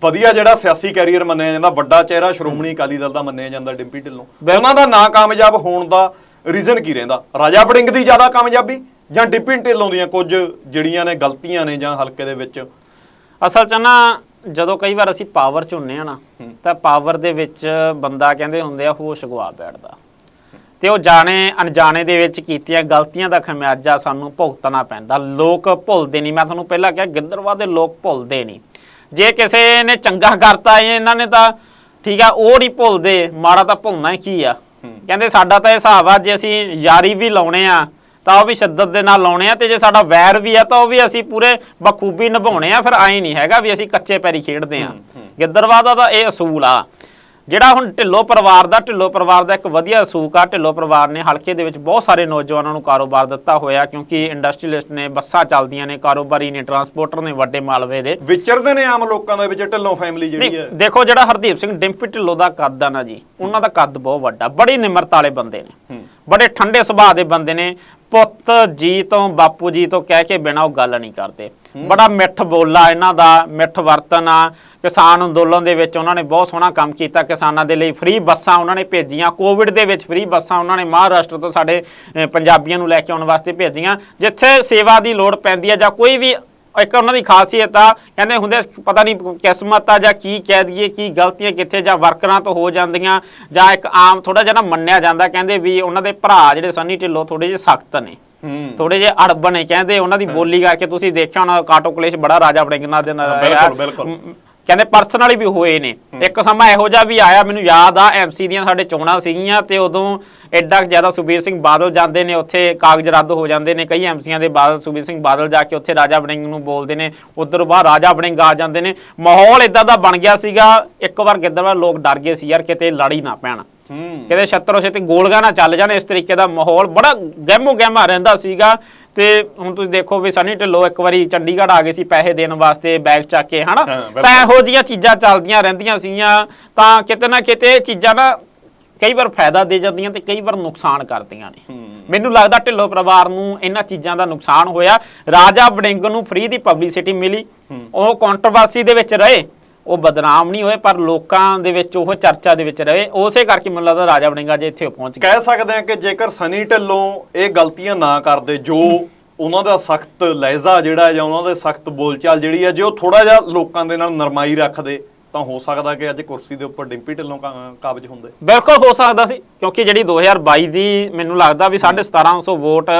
S2: ਵਧੀਆ ਜਿਹੜਾ ਸਿਆਸੀ ਕੈਰੀਅਰ ਮੰਨਿਆ ਜਾਂਦਾ ਵੱਡਾ ਚਿਹਰਾ ਸ਼੍ਰੋਮਣੀ ਅਕਾਲੀ ਦਲ ਦਾ ਮੰਨਿਆ ਜਾਂਦਾ ਡਿੰਪੀ ਢਿੱਲੋਂ। ਉਹਨਾਂ ਦਾ ਨਾ ਕਾਮਯਾਬ ਹੋਣ ਦਾ ਰੀਜ਼ਨ ਕੀ ਰਹਿੰਦਾ? ਰਾਜਾ ਵੜਿੰਗ ਦੀ ਜ਼ਿਆਦਾ ਕਾਮਯਾਬੀ ਜਾਂ ਡਿੰਪੀ ਢਿੱਲੋਂ ਦੀਆਂ ਕੁਝ ਜਿਹੜੀਆਂ ਨੇ ਗਲਤੀਆਂ ਨੇ ਜਾਂ ਹਲਕੇ ਦੇ ਵਿੱਚ?
S1: ਅਸਲ 'ਚ ਨਾ ਜਦੋਂ ਕਈ ਵਾਰ ਅਸੀਂ ਪਾਵਰ ਚ ਹੁੰਨੇ ਆ ਨਾ ਤਾਂ ਪਾਵਰ ਦੇ ਵਿੱਚ ਬੰਦਾ ਕਹਿੰਦੇ ਹੁੰਦੇ ਆ ਹੋਸ਼ ਗਵਾ ਬੈਠਦਾ। ਤੇ ਉਹ ਜਾਣੇ ਅਣਜਾਣੇ ਦੇ ਵਿੱਚ ਕੀਤੀਆਂ ਗਲਤੀਆਂ ਦਾ ਖਮਿਆਜਾ ਸਾਨੂੰ ਭੁਗਤਣਾ ਪੈਂਦਾ। ਲੋਕ ਭੁੱਲਦੇ ਨਹੀਂ। ਮੈਂ ਤੁਹਾਨੂੰ ਪਹਿਲਾਂ ਕਿਹਾ ਗਿੱਦੜਵਾ ਦੇ ਲੋਕ ਭੁੱਲਦੇ ਨਹੀਂ। ਜੇ ਕਿਸੇ ਨੇ ਚੰਗਾ ਕਰਤਾ ਇਹ ਇਹਨਾਂ ਨੇ ਤਾਂ ਠੀਕ ਆ ਉਹ ਨਹੀਂ ਭੁੱਲਦੇ। ਮਾੜਾ ਤਾਂ ਭੁੱਲਣਾ ਹੀ ਕੀ ਆ? ਕਹਿੰਦੇ ਸਾਡਾ ਤਾਂ ਇਹ ਹਿਸਾਬ ਆ ਜੇ ਅਸੀਂ ਯਾਰੀ ਵੀ ਲਾਉਣੇ ਆ ਤਾਂ ਉਹ ਵੀ ਸ਼ਿੱਦਤ ਦੇ ਨਾਲ ਲਾਉਣੇ ਆ ਤੇ ਜੇ ਸਾਡਾ ਵੈਰ ਵੀ ਆ ਤਾਂ ਉਹ ਵੀ ਅਸੀਂ ਪੂਰੇ ਬਖੂਬੀ ਨਿਭਾਉਣੇ ਆ। ਫਿਰ ਆਈ ਨਹੀਂ ਹੈਗਾ ਵੀ ਅਸੀਂ ਕੱਚੇ ਪੈਰੀ ਖੇਡਦੇ ਆ। ਗਿੱਦੜਵਾ ਦਾ ਤਾਂ ਇਹ ਅਸੂਲ ਆ। ਜਿਹੜਾ ਹੁਣ ਢਿੱਲੋ ਪਰਿਵਾਰ ਦਾ ਢਿੱਲੋ ਪਰਿਵਾਰ ਦਾ ਇੱਕ ਵਧੀਆ ਸੂਕ ਆ। ਢਿੱਲੋ ਪਰਿਵਾਰ ਨੇ ਹਲਕੇ ਦੇ ਵਿੱਚ ਬਹੁਤ ਸਾਰੇ ਨੌਜਵਾਨਾਂ ਨੂੰ ਕਾਰੋਬਾਰ ਦਿੱਤਾ ਹੋਇਆ ਕਿਉਂਕਿ ਇੰਡਸਟਰੀਲਿਸਟ ਨੇ ਬੱਸਾਂ ਚੱਲਦੀਆਂ ਨੇ ਕਾਰੋਬਾਰੀ ਨੇ ਟਰਾਂਸਪੋਰਟਰ ਨੇ ਵੱਡੇ ਮਾਲਵੇ ਦੇ।
S2: ਵਿਚਰਦੇ ਨੇ ਆਮ ਲੋਕਾਂ ਦੇ ਵਿੱਚ ਢਿੱਲੋਂ ਫੈਮਿਲੀ ਜਿਹੜੀ ਹੈ?
S1: ਦੇਖੋ ਜਿਹੜਾ ਹਰਦੀਪ ਸਿੰਘ ਡਿੰਪੀ ਢਿੱਲੋਂ ਦਾ ਕੱਦ ਆ ਨਾ ਜੀ ਉਹਨਾਂ ਦਾ ਕੱਦ ਬਹੁਤ ਵੱਡਾ ਬੜੀ ਨਿਮਰਤਾ ਵਾਲੇ ਬੰਦੇ ਨੇ। ਬੜੇ ਠੰਡੇ ਸੁਭਾਅ ਦੇ ਬੰਦੇ ਨੇ ਪੁੱਤ ਜੀ ਤੋਂ ਬਾਪੂ ਜੀ ਤੋਂ ਕਹਿ ਕੇ ਬਿਨਾ ਉਹ ਗੱਲ ਨਹੀਂ ਕਰਦੇ। ਬੜਾ ਮਿੱਠ ਬੋਲਾ ਇਹਨਾਂ ਦਾ ਮਿੱਠ ਵਰਤਨ ਆ। ਕਿਸਾਨ ਅੰਦੋਲਨ ਦੇ ਵਿੱਚ ਉਹਨਾਂ ਨੇ ਬਹੁਤ ਸੋਹਣਾ ਕੰਮ ਕੀਤਾ। ਕਿਸਾਨਾਂ ਦੇ ਲਈ ਫ੍ਰੀ ਬੱਸਾਂ ਉਹਨਾਂ ਨੇ ਭੇਜੀਆਂ। ਕੋਵਿਡ ਦੇ ਵਿੱਚ ਫ੍ਰੀ ਬੱਸਾਂ ਉਹਨਾਂ ਨੇ ਮਹਾਰਾਸ਼ਟਰ ਤੋਂ ਸਾਡੇ ਪੰਜਾਬੀਆਂ ਨੂੰ ਲੈ ਕੇ ਆਉਣ ਵਾਸਤੇ ਭੇਜੀਆਂ। ਜਿੱਥੇ ਸੇਵਾ ਦੀ ਲੋੜ ਪੈਂਦੀ ਹੈ ਜਾਂ ਕੋਈ ਵੀ ਇੱਕ ਉਹਨਾਂ ਦੀ ਖਾਸੀਅਤ ਆ ਕਹਿੰਦੇ ਹੁੰਦੇ ਪਤਾ ਨਹੀਂ ਕਿਸਮਤ ਆ ਜਾਂ ਕੀ ਕਹਿ ਦਈਏ ਕੀ ਗਲਤੀਆਂ ਕਿੱਥੇ ਜਾਂ ਵਰਕਰਾਂ ਤੋਂ ਹੋ ਜਾਂਦੀਆਂ ਜਾਂ ਇੱਕ ਆਮ ਥੋੜਾ ਜਿਹਾ ਨਾ ਮੰਨਿਆ ਜਾਂਦਾ ਕਹਿੰਦੇ ਵੀ ਉਹਨਾਂ ਦੇ ਭਰਾ ਜਿਹੜੇ ਸੰਨੀ ਢਿੱਲੋਂ ਥੋੜੇ ਜਿਹੇ ਸਖਤ ਨੇ ਥੋੜੇ ਜਿਹੇ ਅੜਬ ਨੇ ਕਹਿੰਦੇ ਉਹਨਾਂ ਦੀ ਬੋਲੀ ਕਰਕੇ ਤੁਸੀਂ ਦੇਖਿਆ ਹੋਣਾ ਕਾਟੋ ਕਲੇਸ਼ ਬੜਾ ਰਾਜਾ ਵੜਿੰਗਨਾ ਦੇ ਨਾਲ
S2: ਬਿਲਕੁਲ। ਬਿਲਕੁਲ।
S1: ਕਹਿੰਦੇ ਪਰਸਨਲੀ ਵੀ ਹੋਏ ਨੇ। ਇੱਕ ਸਮਾਂ ਇਹੋ ਜਿਹਾ ਵੀ ਆਇਆ ਮੈਨੂੰ ਯਾਦ ਆ ਐਮਸੀ ਦੀਆਂ ਸਾਡੇ ਚੋਣਾਂ ਸੀਗੀਆਂ ਤੇ ਉਦੋਂ ਐਡਾ ਜ਼ਿਆਦਾ ਸੁਬੀਰ ਸਿੰਘ ਬਾਦਲ ਜਾਂਦੇ ਨੇ ਉੱਥੇ ਕਾਗਜ਼ ਰੱਦ ਹੋ ਜਾਂਦੇ ਨੇ ਕਈ ਐਮਸੀਆਂ ਦੇ ਬਾਦਲ ਸੁਬੀਰ ਸਿੰਘ ਬਾਦਲ ਜਾ ਕੇ ਉੱਥੇ ਰਾਜਾ ਵੜਿੰਗ ਨੂੰ ਬੋਲਦੇ ਨੇ ਉਧਰ ਬਾਅਦ ਰਾਜਾ ਵੜਿੰਗ ਆ ਜਾਂਦੇ ਨੇ। ਮਾਹੌਲ ਇਦਾਂ ਦਾ ਬਣ ਗਿਆ ਸੀਗਾ ਇੱਕ ਵਾਰ ਗਿੱਦੜਵਾ ਲੋਕ ਡਰ ਗਏ ਸੀ ਯਾਰ ਕਿਤੇ ਲੜੀ ਨਾ ਪੈਣ। ਕਿਤੇ ਛੱਤਰੋ ਛੇਤੀ ਗੋਲਗਾ ਨਾ ਚੱਲ ਜਾਣ ਇਸ ਤਰੀਕੇ ਦਾ ਮਾਹੌਲ ਬੜਾ ਗਹਿਮੋ ਗਹਿਮਾ ਰਹਿੰਦਾ ਸੀਗਾ। ਤੇ ਹੁਣ ਤੁਸੀਂ ਦੇਖੋ ਵੀ ਸਨੀ ਢਿੱਲੋਂ ਇੱਕ ਵਾਰੀ ਚੰਡੀਗੜ੍ਹ ਆ ਗਏ ਸੀ ਪੈਸੇ ਦੇਣ ਵਾਸਤੇ ਬੈਗ ਚੱਕ ਕੇ ਹਨਾ। ਤਾਂ ਇਹੋ ਜਿਹੀਆਂ ਚੀਜ਼ਾਂ ਚੱਲਦੀਆਂ ਰਹਿੰਦੀਆਂ ਸੀਗੀਆਂ ਤਾਂ ਕਿਤੇ ਨਾ ਕਿਤੇ ਚੀਜ਼ਾਂ ਨਾ ਕਈ ਵਾਰ ਫਾਇਦਾ ਦੇ ਜਾਂਦੀਆਂ ਤੇ ਕਈ ਵਾਰ ਨੁਕਸਾਨ ਕਰਦੀਆਂ ਨੇ। ਮੈਨੂੰ ਲੱਗਦਾ ਢਿੱਲੋਂ ਪਰਿਵਾਰ ਨੂੰ ਇਹਨਾਂ ਚੀਜ਼ਾਂ ਦਾ ਨੁਕਸਾਨ ਹੋਇਆ। ਰਾਜਾ ਵੜਿੰਗ ਨੂੰ ਫ੍ਰੀ ਦੀ ਪਬਲਿਸਿਟੀ ਮਿਲੀ। ਉਹ ਕੰਟਰੋਵਰਸੀ ਦੇ ਵਿੱਚ ਰਹੇ। ਉਹ ਬਦਨਾਮ ਨਹੀਂ ਹੋਏ ਪਰ ਲੋਕਾਂ ਦੇ ਵਿੱਚ ਉਹ ਚਰਚਾ ਦੇ ਵਿੱਚ ਰਹੇ। ਉਸੇ ਕਰਕੇ ਮੈਨੂੰ ਲੱਗਦਾ ਰਾਜਾ ਵੜਿੰਗਾ ਜੇ ਇੱਥੇ ਪਹੁੰਚ ਗਿਆ।
S2: ਕਹਿ ਸਕਦੇ ਹਾਂ ਕਿ ਜੇਕਰ ਸਨੀ ਢਿੱਲੋਂ ਇਹ ਗਲਤੀਆਂ ਨਾ ਕਰਦੇ ਜੋ ਉਹਨਾਂ ਦਾ ਸਖਤ ਲਹਿਜ਼ਾ ਜਿਹੜਾ ਹੈ ਜਾਂ ਉਹਨਾਂ ਦੇ ਸਖਤ ਬੋਲਚਾਲ ਜਿਹੜੀ ਹੈ ਜੇ ਉਹ ਥੋੜਾ ਜਿਹਾ ਲੋਕਾਂ ਦੇ ਨਾਲ ਨਰਮਾਈ ਰੱਖਦੇ ਤਾਂ ਹੋ ਸਕਦਾ ਕਿ ਅੱਜ ਕੁਰਸੀ ਦੇ ਉੱਪਰ ਡਿੰਪੀ ਢਿੱਲੋਂ ਕਾਬਜ ਹੁੰਦੇ।
S1: ਬਿਲਕੁਲ ਹੋ ਸਕਦਾ ਸੀ ਕਿਉਂਕਿ ਜਿਹੜੀ 2022 ਦੀ ਮੈਨੂੰ ਲੱਗਦਾ ਵੀ 1750 ਵੋਟ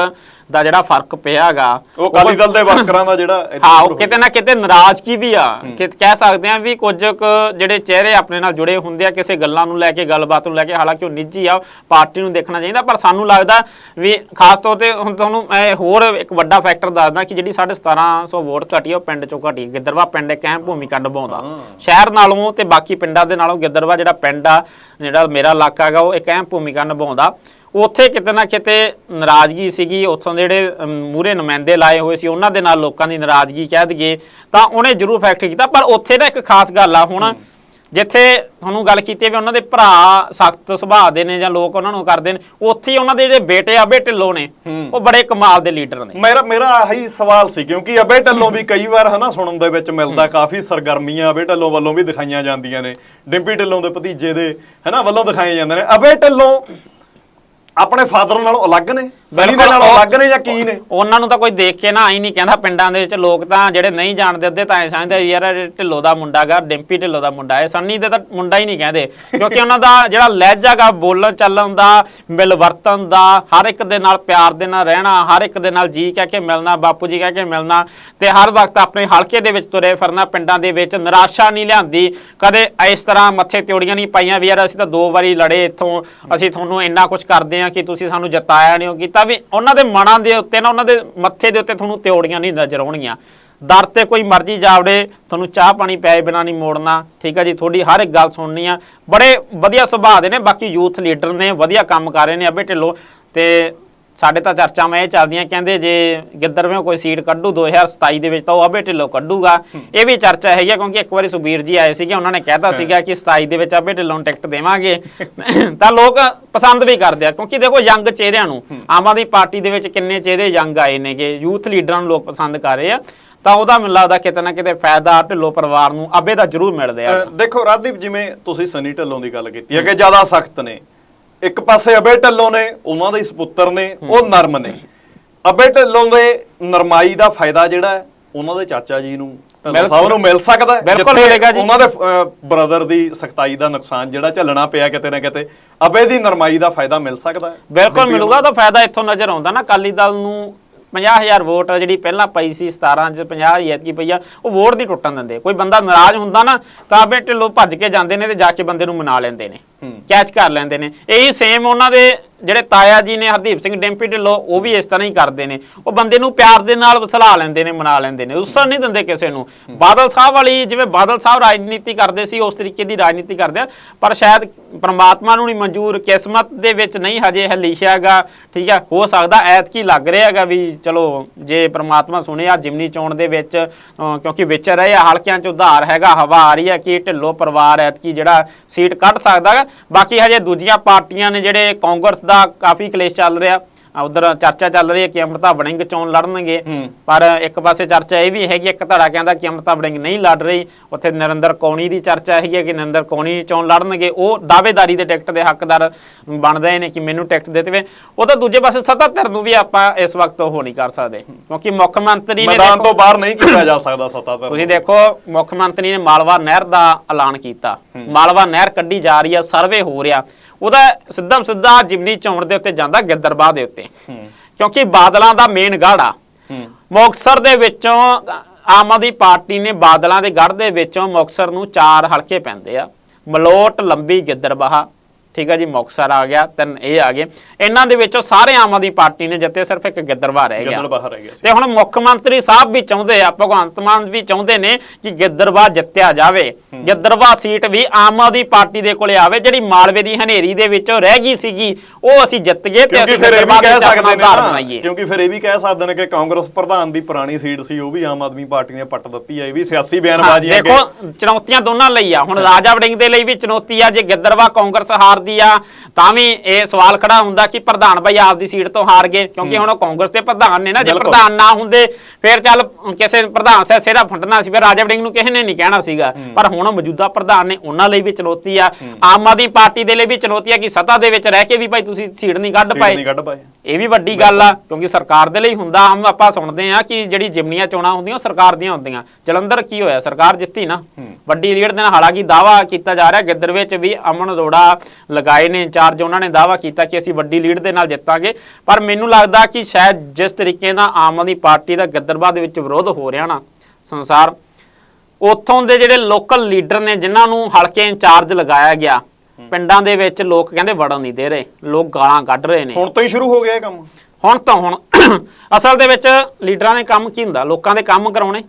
S1: ਦਾ ਜਿਹੜਾ ਫ਼ਰਕ ਪਿਆਗਾ
S2: ਉਹ ਅਕਾਲੀ ਦਲ ਦੇ ਵਰਕਰਾਂ ਦਾ ਜਿਹੜਾ
S1: ਹਾਂ ਉਹ ਕਿਤੇ ਨਾ ਕਿਤੇ ਨਾਰਾਜ਼ਗੀ ਵੀ ਆ। ਕਿ ਕਹਿ ਸਕਦੇ ਆ ਵੀ ਕੁਝ ਕੁ ਜਿਹੜੇ ਚਿਹਰੇ ਆਪਣੇ ਨਾਲ ਜੁੜੇ ਹੁੰਦੇ ਆ ਕਿਸੇ ਗੱਲਾਂ ਨੂੰ ਲੈ ਕੇ ਗੱਲਬਾਤ ਨੂੰ ਲੈ ਕੇ ਹਾਲਾਂਕਿ ਉਹ ਨਿੱਜੀ ਆ ਪਾਰਟੀ ਨੂੰ ਦੇਖਣਾ ਚਾਹੀਦਾ ਪਰ ਸਾਨੂੰ ਲੱਗਦਾ ਵੀ ਖਾਸ ਤੌਰ ਤੇ ਹੁਣ ਤੁਹਾਨੂੰ ਮੈਂ ਹੋਰ ਇੱਕ ਵੱਡਾ ਫੈਕਟਰ ਦੱਸਦਾ ਕਿ ਜਿਹੜੀ 1750 ਵੋਟ ਘਟੀ ਉਹ ਪਿੰਡ ਚੋਂ ਘਟੀ। ਗਿੱਦੜਵਾ ਪਿੰਡ ਇੱਕ ਅਹਿਮ ਭੂਮਿਕਾ ਨਿਭਾਉਂਦਾ। ਸ਼ਹਿਰ ਨਾਲੋਂ ਤੇ ਬਾਕੀ ਪਿੰਡਾਂ ਦੇ ਨਾਲੋਂ ਗਿੱਦੜਵਾ ਜਿਹੜਾ ਪਿੰਡ ਆ ਜਿਹੜਾ ਮੇਰਾ ਇਲਾਕਾ ਹੈਗਾ ਉਹ ਇੱਕ ਅਹਿਮ ਭੂਮਿਕਾ ਨਿਭਾਉਂਦਾ। ਉੱਥੇ ਕਿਤੇ ਨਾ ਕਿਤੇ ਨਾਰਾਜ਼ਗੀ ਸੀਗੀ ਉੱਥੋਂ ਦੇ ਜਿਹੜੇ ਮੂਰੇ ਨੁਮਾਇੰਦੇ ਲਾਏ ਹੋਏ ਸੀ ਉਹਨਾਂ ਦੇ ਨਾਲ ਲੋਕਾਂ ਦੀ ਨਾਰਾਜ਼ਗੀ ਕਹਿ ਦਈਏ ਤਾਂ ਉਹਨੇ ਜ਼ਰੂਰ ਫੈਕਟ ਕੀਤਾ ਪਰ ਉੱਥੇ ਨਾ ਇੱਕ ਖਾਸ ਗੱਲ ਆ ਹੁਣ ਜਿੱਥੇ ਤੁਹਾਨੂੰ ਗੱਲ ਕੀਤੀ ਵੀ ਉਹਨਾਂ ਦੇ ਭਰਾ ਸਖਤ ਸੁਭਾਅ ਦੇ ਨੇ ਜਾਂ ਲੋਕ ਉਹਨਾਂ ਨੂੰ ਕਰਦੇ ਨੇ ਉੱਥੇ ਹੀ ਉਹਨਾਂ ਦੇ ਜਿਹੜੇ ਬੇਟੇ ਆਬੇ ਢਿੱਲੋਂ ਨੇ ਉਹ ਬੜੇ ਕਮਾਲ ਦੇ ਲੀਡਰ ਨੇ।
S2: ਮੇਰਾ ਮੇਰਾ ਆਹੀ ਸਵਾਲ ਸੀ ਕਿਉਂਕਿ ਅਬੇ ਢੱਲੋਂ ਵੀ ਕਈ ਵਾਰ ਹਨਾ ਸੁਣਨ ਦੇ ਵਿੱਚ ਮਿਲਦਾ ਕਾਫੀ ਸਰਗਰਮੀਆਂ ਅਬੇ ਢੱਲੋਂ ਵੱਲੋਂ ਵੀ ਦਿਖਾਈਆਂ ਜਾਂਦੀਆਂ ਨੇ ਡਿੰਪੀ ਢਿੱਲੋਂ ਦੇ ਭਤੀਜੇ ਦੇ ਹਨਾ ਵੱਲੋਂ ਦਿਖਾਏ ਜਾਂਦੇ ਨੇ ਅਬੇ ਢਿੱਲੋਂ ਆਪਣੇ ਫਾਦਰ ਨਾਲੋਂ ਅਲੱਗ ਨੇ ਸਨੀ ਦੇ ਨਾਲੋਂ ਅਲੱਗ ਨੇ ਜਾਂ ਕੀ ਨੇ?
S1: ਉਹਨਾਂ ਨੂੰ ਤਾਂ ਕੋਈ ਦੇਖ ਕੇ ਨਾ ਆਈ ਨਹੀਂ ਕਹਿੰਦਾ ਪਿੰਡਾਂ ਦੇ ਵਿੱਚ ਲੋਕ ਤਾਂ ਜਿਹੜੇ ਨਹੀਂ ਜਾਣਦੇ ਅੱਧੇ ਤਾਂ ਐ ਸਮਝਦੇ ਯਾਰ ਇਹ ਢਿੱਲੋਂ ਦਾ ਮੁੰਡਾ ਗਾ ਡਿੰਪੀ ਢਿੱਲੋਂ ਦਾ ਮੁੰਡਾ ਹੈ ਸੰਨੀ ਦੇ ਤਾਂ ਮੁੰਡਾ ਹੀ ਨਹੀਂ ਕਹਿੰਦੇ। ਕਿਉਂਕਿ ਉਹਨਾਂ ਦਾ ਜਿਹੜਾ ਲਹਿਜਾ ਗਾ ਬੋਲਣ ਚੱਲਣ ਦਾ ਮਿਲ ਵਰਤਨ ਦਾ ਹਰ ਇੱਕ ਦੇ ਨਾਲ ਪਿਆਰ ਦੇ ਨਾਲ ਰਹਿਣਾ ਹਰ ਇੱਕ ਦੇ ਨਾਲ ਜੀ ਕਹਿ ਕੇ ਮਿਲਣਾ ਬਾਪੂ ਜੀ ਕਹਿ ਕੇ ਮਿਲਣਾ ਤੇ ਹਰ ਵਕਤ ਆਪਣੇ ਹਲਕੇ ਦੇ ਵਿੱਚ ਤੁਰੇ ਫਿਰਨਾ ਪਿੰਡਾਂ ਦੇ ਵਿੱਚ ਨਿਰਾਸ਼ਾ ਨਹੀਂ ਲਿਆਂਦੀ ਕਦੇ ਇਸ ਤਰ੍ਹਾਂ ਮੱਥੇ ਤਿਉੜੀਆਂ ਨਹੀਂ ਪਾਈਆਂ ਵੀ ਯਾਰ ਅਸੀਂ ਤਾਂ ਦੋ ਵਾਰੀ ਲੜੇ ਇੱਥੋਂ ਅਸੀਂ ਤੁਹਾਨੂੰ ਇੰਨਾ ਕੁਝ ਕਰਦੇ ਆ ਕਿ ਤੁਸੀਂ ਸਾਨੂੰ ਜਿਤਾਇਆ ਨਹੀਂ ਉਹ ਕੀਤਾ ਵੀ ਉਹਨਾਂ ਦੇ ਮਨਾਂ ਦੇ ਉੱਤੇ ਨਾ, ਉਹਨਾਂ ਦੇ ਮੱਥੇ ਦੇ ਉੱਤੇ ਤੁਹਾਨੂੰ ਤਿਉੜੀਆਂ ਨਹੀਂ ਨਜ਼ਰ ਆਉਣਗੀਆਂ। ਦਰ ਤੇ ਕੋਈ ਮਰਜ਼ੀ ਜਾਵੜੇ, ਤੁਹਾਨੂੰ ਚਾਹ ਪਾਣੀ ਪਿਆਏ ਬਿਨਾ ਨਹੀਂ ਮੋੜਨਾ। ਠੀਕ ਹੈ ਜੀ, ਤੁਹਾਡੀ ਹਰ ਇੱਕ ਗੱਲ ਸੁਣਨੀ ਆ। ਬੜੇ ਵਧੀਆ ਸੁਭਾਅ ਦੇ ਨੇ, ਬਾਕੀ ਯੂਥ ਲੀਡਰ ਨੇ, ਵਧੀਆ ਕੰਮ ਕਰ ਰਹੇ ਨੇ ਅਬੇ ਢਿੱਲੋਂ ਤੇ ਸਾਡੇ ਤਾਂ ਚਰਚਾਵਾਂ ਇਹ ਚੱਲਦੀਆਂ ਕਹਿੰਦੇ ਜੇ ਗਿੱਦੜਵੇਂ ਕੋਈ ਸੀਟ ਕੱਢੂ 2027 ਦੇ ਵਿੱਚ ਤਾਂ ਉਹ ਅਬੇ ਢਿੱਲੋਂ ਕੱਢੂਗਾ। ਇਹ ਵੀ ਚਰਚਾ ਹੈਗੀ ਆ ਕਿਉਂਕਿ ਇੱਕ ਵਾਰੀ ਸੁਬੀਰ ਜੀ ਆਏ ਸੀਗੇ ਉਹਨਾਂ ਨੇ ਕਹਿਤਾ ਸੀਗਾ ਕਿ 27 ਦੇ ਵਿੱਚ ਅਬੇ ਢਿੱਲੋਂ ਟਿਕਟ ਦੇਵਾਂਗੇ। ਤਾਂ ਲੋਕ ਪਸੰਦ ਵੀ ਕਰਦੇ ਆ ਕਿਉਂਕਿ ਦੇਖੋ ਯੰਗ ਚਿਹਰਿਆਂ ਨੂੰ ਆਮ ਆਦਮੀ ਪਾਰਟੀ ਦੇ ਵਿੱਚ ਕਿੰਨੇ ਚਿਹਰੇ ਯੰਗ ਆਏ ਨੇਗੇ ਯੂਥ ਲੀਡਰਾਂ ਨੂੰ ਲੋਕ ਪਸੰਦ ਕਰ ਰਹੇ ਆ। ਤਾਂ ਉਹਦਾ ਮੈਨੂੰ ਲੱਗਦਾ ਕਿਤੇ ਨਾ ਕਿਤੇ ਫਾਇਦਾ ਢਿੱਲੋਂ ਪਰਿਵਾਰ ਨੂੰ ਅਬੇ ਦਾ ਜ਼ਰੂਰ ਮਿਲਦੇ ਆ।
S2: ਦੇਖੋ ਰਾਜਦੀਪ ਜਿਵੇਂ ਤੁਸੀਂ ਸਨੀ ਢੱਲੋਂ ਦੀ ਗੱਲ ਕੀਤੀ ਹੈ ਕਿ ਜ਼ਿਆਦਾ ਸਖਤ ਨੇ। ਇੱਕ ਪਾਸੇ ਅਬੇ ਢੱਲੋਂ ਨੇ ਉਹਨਾਂ ਦੇ ਸੁਪੁੱਤਰ ਨੇ ਉਹ ਨਰਮ ਨੇ ਅਬੇ ਢੱਲੋਂ ਦੇ ਨਰਮਾਈ ਦਾ ਫਾਇਦਾ ਜਿਹੜਾ ਹੈ, ਉਹਨਾਂ ਦੇ ਚਾਚਾ ਜੀ ਨੂੰ। ਸਾਹਿਬ ਨੂੰ ਮਿਲ ਸਕਦਾ ਹੈ?
S1: ਬਿਲਕੁਲ ਮਿਲੇਗਾ ਜੀ।
S2: ਉਹਨਾਂ ਦੇ ਬ੍ਰਦਰ ਦੀ ਸਖਤਾਈ ਦਾ ਨੁਕਸਾਨ ਜਿਹੜਾ ਝੱਲਣਾ ਪਿਆ ਕਿਤੇ ਨਾ ਕਿਤੇ ਅਬੇ ਦੀ ਨਰਮਾਈ ਦਾ ਫਾਇਦਾ ਮਿਲ ਸਕਦਾ ਹੈ
S1: ਬਿਲਕੁਲ ਮਿਲੂਗਾ ਤਾਂ ਫਾਇਦਾ ਇੱਥੋਂ ਨਜ਼ਰ ਆਉਂਦਾ ਨਾ ਅਕਾਲੀ ਦਲ ਨੂੰ 50000 ਵੋਟ ਜਿਹੜੀ ਪਹਿਲਾਂ ਪਈ ਸੀ 17 ਚ 50 ਐਤਕੀ ਪਈ ਆ ਉਹ ਵੋਟ ਦੀ ਟੁੱਟਣ ਦਿੰਦੇ ਕੋਈ ਬੰਦਾ ਨਾਰਾਜ਼ ਹੁੰਦਾ ਨਾ ਤਾਂ ਬੇ ਢਿੱਲੋਂ ਭੱਜ ਕੇ ਜਾਂਦੇ ਨੇ ਤੇ ਜਾ ਕੇ ਬੰਦੇ ਨੂੰ ਮਨਾ ਲੈਂਦੇ ਨੇ
S2: ਹੂੰ।
S1: ਕੈਚ ਕਰ ਲੈਂਦੇ ਨੇ। ਇਹੀ ਸੇਮ ਉਹਨਾਂ ਦੇ ਜਿਹੜੇ ਤਾਇਆ ਜੀ ਨੇ ਹਰਦੀਪ ਸਿੰਘ ਡੈਂਪੀ ਢਿੱਲੋਂ ਉਹ ਵੀ ਇਸ ਤਰ੍ਹਾਂ ਹੀ ਕਰਦੇ ਨੇ। ਉਹ ਬੰਦੇ ਨੂੰ ਪਿਆਰ ਦੇ ਨਾਲ ਸਲਾਹ ਲੈਂਦੇ ਨੇ ਮਨਾ ਲੈਂਦੇ ਨੇ। ਉਸਰ ਨਹੀਂ ਦਿੰਦੇ ਕਿਸੇ ਨੂੰ। ਬਾਦਲ ਸਾਹਿਬ ਵਾਲੀ ਜਿਵੇਂ ਬਾਦਲ ਸਾਹਿਬ ਰਾਜਨੀਤੀ ਕਰਦੇ ਸੀ ਉਸ ਤਰੀਕੇ ਦੀ ਰਾਜਨੀਤੀ ਕਰਦੇ ਆ। ਪਰ ਸ਼ਾਇਦ ਪ੍ਰਮਾਤਮਾ ਨੂੰ ਨਹੀਂ ਮਨਜ਼ੂਰ। ਕਿਸਮਤ ਦੇ ਵਿੱਚ ਨਹੀਂ ਹਜੇ ਇਹ ਲਿਖਿਆ ਹੈਗਾ। ਠੀਕ ਹੈ ਹੋ ਸਕਦਾ ਐਤਕੀ ਲੱਗ ਰਿਹਾ ਹੈਗਾ ਵੀ ਚਲੋ ਜੇ ਪ੍ਰਮਾਤਮਾ ਸੁਣਿਆ ਜਿਮਨੀ ਚੋਣ ਦੇ ਵਿੱਚ ਕਿਉਂਕਿ ਵਿੱਚ ਰਹੇ ਆ ਹਲਕਿਆਂ ਚ ਉਧਾਰ ਹੈਗਾ ਹਵਾ ਆ ਰਹੀ ਹੈ ਕਿ ਢਿੱਲੋਂ ਪਰਿਵਾਰ ਐਤਕੀ ਜਿਹੜਾ ਸੀਟ ਕੱਢ ਸਕਦਾ ਬਾਕੀ ਹਜੇ ਦੂਜੀਆਂ ਪਾਰਟੀਆਂ ਨੇ ਜਿਹੜੇ ਕਾਂਗਰਸ ਦਾ ਕਾਫੀ ਕਲੇਸ਼ ਚੱਲ ਰਿਹਾ। ਉਧਰ ਚਰਚਾ ਚੱਲ ਰਹੀ ਹੈ ਕਿ ਅਮਰਤਾ ਵੜਿੰਗ ਚੋਣ ਲੜਨਗੇ। ਪਰ ਇੱਕ ਪਾਸੇ ਚਰਚਾ ਇਹ ਵੀ ਹੈਗੀ ਇੱਕ ਧੜਾ ਕਹਿੰਦਾ ਕਿ ਅਮਰਤਾ ਵੜਿੰਗ ਨਹੀਂ ਲੜ ਰਹੀ। ਉੱਥੇ ਨਰਿੰਦਰ ਕੌਣੀ ਦੀ ਚਰਚਾ ਹੈਗੀ ਕਿ ਨਰਿੰਦਰ ਕੌਣੀ ਚੋਣ ਲੜਨਗੇ। ਉਹ ਦਾਅਵੇਦਾਰੀ ਦੇ ਟਿਕਟ ਦੇ ਹੱਕਦਾਰ ਬਣਦੇ ਨੇ ਕਿ ਮੈਨੂੰ ਟਿਕਟ ਦੇ ਦੇਵੇ। ਉਹ ਤਾਂ ਦੂਜੇ ਪਾਸੇ ਸੱਤਾ ਧਿਰ ਨੂੰ ਵੀ ਆਪਾਂ ਇਸ ਵਕਤ ਉਹ ਨਹੀਂ ਕਰ ਸਕਦੇ। ਕਿਉਂਕਿ ਮੁੱਖ ਮੰਤਰੀ ਨੇ
S2: ਮੈਦਾਨ ਤੋਂ ਬਾਹਰ ਨਹੀਂ ਕੀਤਾ ਜਾ ਸਕਦਾ ਸੱਤਾਧਰ
S1: ਤੁਸੀਂ ਦੇਖੋ ਮੁੱਖ ਮੰਤਰੀ ਨੇ ਮਾਲਵਾ ਨਹਿਰ ਦਾ ਐਲਾਨ ਕੀਤਾ। ਮਾਲਵਾ ਨਹਿਰ ਕੱਢੀ ਜਾ ਰਹੀ ਆ ਸਰਵੇ ਹੋ ਰਿਹਾ। ਉਹਦਾ ਸਿੱਧਾ ਸਿੱਧਾ ਜਿਮਨੀ ਚੌਣ ਦੇ ਉੱਤੇ ਜਾਂਦਾ ਗਿੱਦਰਬਾਹ ਦੇ ਉੱਤੇ। ਕਿਉਂਕਿ ਬਾਦਲਾਂ ਦਾ ਮੇਨ
S2: ਹੂੰ।
S1: ਮੁਕਤਸਰ ਦੇ ਵਿੱਚੋਂ ਆਮ ਆਦਮੀ ਪਾਰਟੀ ਨੇ ਬਾਦਲਾਂ ਦੇ ਗੜ੍ਹ ਦੇ ਵਿੱਚੋਂ ਮੁਕਤਸਰ ਨੂੰ ਚਾਰ ਹਲਕੇ ਪੈਂਦੇ ਆ। ਮਲੋਟ ਲੰਬੀ ਗਿੱਦਰਬਾਹਾ ਠੀਕ ਹੈ ਜੀ ਮੁਕਤਸਰ ਆ ਗਿਆ ਤਿੰਨ ਇਹ ਆ ਗਏ। ਇਹਨਾਂ ਦੇ ਵਿੱਚੋਂ ਸਾਰੇ ਆਮ ਆਦਮੀ ਪਾਰਟੀ ਨੇ ਜਿੱਤੇ ਸਿਰਫ ਇੱਕ ਗਿੱਦਰਬਾਹ ਰਹਿ ਗਿਆ।
S2: ਰਹਿ
S1: ਤੇ ਹੁਣ ਮੁੱਖ ਮੰਤਰੀ ਸਾਹਿਬ ਵੀ ਚਾਹੁੰਦੇ ਆ ਭਗਵੰਤ ਮਾਨ ਵੀ ਚਾਹੁੰਦੇ ਨੇ ਕਿ ਗਿੱਦਰਬਾਹ ਜਿੱਤਿਆ ਜਾਵੇ। ਗਿੱਦਰਬਾਹ ਸੀਟ ਵੀ ਆਮ ਆਦਮੀ ਪਾਰਟੀ ਦੇ ਕੋਲੇ ਆਵੇ ਜਿਹੜੀ ਮਾਲਵੇ ਦੀ ਹਨੇਰੀ ਦੇ ਵਿੱਚੋਂ ਰਹਿ ਗਈ ਸੀਗੀ ਉਹ ਅਸੀਂ ਜਿੱਤ ਗਏ ਤੇ ਅਸੀਂ
S2: ਫਿਰ ਇਹ ਵੀ
S1: ਗਿੱਦਰਬਾਹ
S2: ਕਹਿ ਸਕਦੇ ਨੇ ਕਿਉਂਕਿ ਫਿਰ ਇਹ ਵੀ ਕਹਿ ਸਕਦੇ ਨੇ ਕਿ ਕਾਂਗਰਸ ਪ੍ਰਧਾਨ ਦੀ ਪੁਰਾਣੀ ਸੀਟ ਸੀ ਉਹ ਵੀ ਆਮ ਆਦਮੀ ਪਾਰਟੀ ਨੇ ਪੱਟ ਦਿੱਤੀ ਹੈ ਇਹ ਵੀ ਸਿਆਸੀ ਬਿਆਨਬਾਜ਼ੀ ਹੈ
S1: ਦੇਖੋ ਚੁਣੌਤੀਆਂ ਦੋਨਾਂ ਲਈ ਆ। ਹੁਣ ਰਾਜਾ ਵੜਿੰਗ ਦੇ ਲਈ ਵੀ ਚੁਣੌਤੀ ਆ ਜੇ ਗਿੱਦਰਬਾਹ ਕਾਂਗਰਸ ਹਾਰਦੀ ਆ ਤਾਂ ਵੀ ਇਹ ਸਵਾਲ ਖੜਾ ਹੁੰਦਾ ਕਿ ਪ੍ਰਧਾਨ ਭਾਈ ਆਪਦੀ ਸੀਟ ਤੋਂ ਹਾਰ ਗਏ ਕਿਉਂਕਿ ਹੁਣ ਉਹ ਕਾਂਗਰਸ ਦੇ ਪ੍ਰਧਾਨ ਨੇ ਨਾ ਜੇ। ਪ੍ਰਧਾਨ ਨਾ ਹੁੰਦੇ ਫਿਰ ਚੱਲ ਕਿਸੇ ਪ੍ਰਧਾਨ ਸੇ ਸਿਹਰਾ ਫੰਡਣਾ ਸੀ ਫਿਰ ਰਾਜਾ ਵੜਿੰਗ ਨੂੰ ਕਿਸੇ ਨੇ ਨਹੀਂ ਕਹਿਣਾ ਸੀਗਾ। ਪਰ ਹੁਣ ਮੌਜੂਦਾ ਪ੍ਰਧਾਨ ਨੇ ਉਹਨਾਂ ਲਈ ਵੀ ਚੁਣੌਤੀ ਆ। ਆਮ ਆਦਮੀ ਪਾਰਟੀ ਦੇ ਲਈ ਵੀ ਚੁਣੌਤੀ ਆ ਕਿ ਸੱਤਾ ਦੇ ਵਿੱਚ ਰਹਿ ਕੇ ਵੀ ਭਾਈ ਤੁਸੀਂ ਸੀਟ ਨਹੀਂ ਕੱਢ ਪਾਏ। ਇਹ ਵੀ ਵੱਡੀ ਗੱਲ ਆ ਕਿਉਂਕਿ ਸਰਕਾਰ ਦੇ ਲਈ ਹੁੰਦਾ ਹਮ ਆਪਾਂ ਸੁਣਦੇ ਆ ਕਿ ਜਿਹੜੀ ਜਿਮਨੀਆਂ ਚੋਣਾਂ ਹੁੰਦੀਆਂ ਸਰਕਾਰ ਦੀਆਂ ਹੁੰਦੀਆਂ। ਜਲੰਧਰ ਕੀ ਹੋਇਆ? ਸਰਕਾਰ ਜਿੱਤੀ ਨਾ। ਵੱਡੀ ਲੀਡ ਦੇ ਨਾਲ ਹਾਲਾਂਕਿ ਦਾਵਾ ਕੀਤਾ ਜਾ ਰਿਹਾ ਗਿੱਦੜ ਵਿੱਚ ਵੀ ਅਮਨ ਅਰੋੜਾ ਲਗਾਏ ਨੇ ਇੰਚਾਰਜ ਉਹਨਾਂ ਨੇ ਦਾਵਾ ਕੀਤਾ ਕਿ ਅਸੀਂ ਵੱਡੀ ਲੀਡ ਦੇ ਨਾਲ ਜਿੱਤਾਂਗੇ। ਪਰ ਮੈਨੂੰ ਲੱਗਦਾ ਕਿ ਸ਼ਾਇਦ ਜਿਸ ਤਰੀਕੇ ਨਾਲ ਆਮ ਆਦਮੀ ਪਾਰਟੀ ਦਾ ਗਿੱਦੜਬਾਹ ਦੇ ਵਿੱਚ ਵਿਰੋਧ ਹੋ ਰਿਹਾ ਨਾ ਸੰਸਾਰ ਉੱਥੋਂ ਦੇ ਜਿਹੜੇ ਲੋਕਲ ਲੀਡਰ ਨੇ ਜਿਨ੍ਹਾਂ ਨੂੰ ਹਲਕੇ ਇੰਚਾਰਜ ਲਗਾਇਆ ਗਿਆ ਪਿੰਡਾਂ ਦੇ ਵਿੱਚ ਲੋਕ ਕਹਿੰਦੇ ਵੜਨ ਨਹੀਂ ਦੇ ਰਹੇ ਲੋਕ ਗਾਲਾਂ ਕੱਢ ਰਹੇ ਨੇ।
S2: ਹੁਣ ਤੋਂ ਹੀ ਸ਼ੁਰੂ ਹੋ ਗਿਆ ਇਹ ਕੰਮ?
S1: ਹੁਣ ਤਾਂ ਹੁਣ ਅਸਲ ਦੇ ਵਿੱਚ ਲੀਡਰਾਂ ਨੇ ਕੰਮ ਕੀ ਹੁੰਦਾ? ਲੋਕਾਂ ਦੇ ਕੰਮ ਕਰਾਉਣੇ।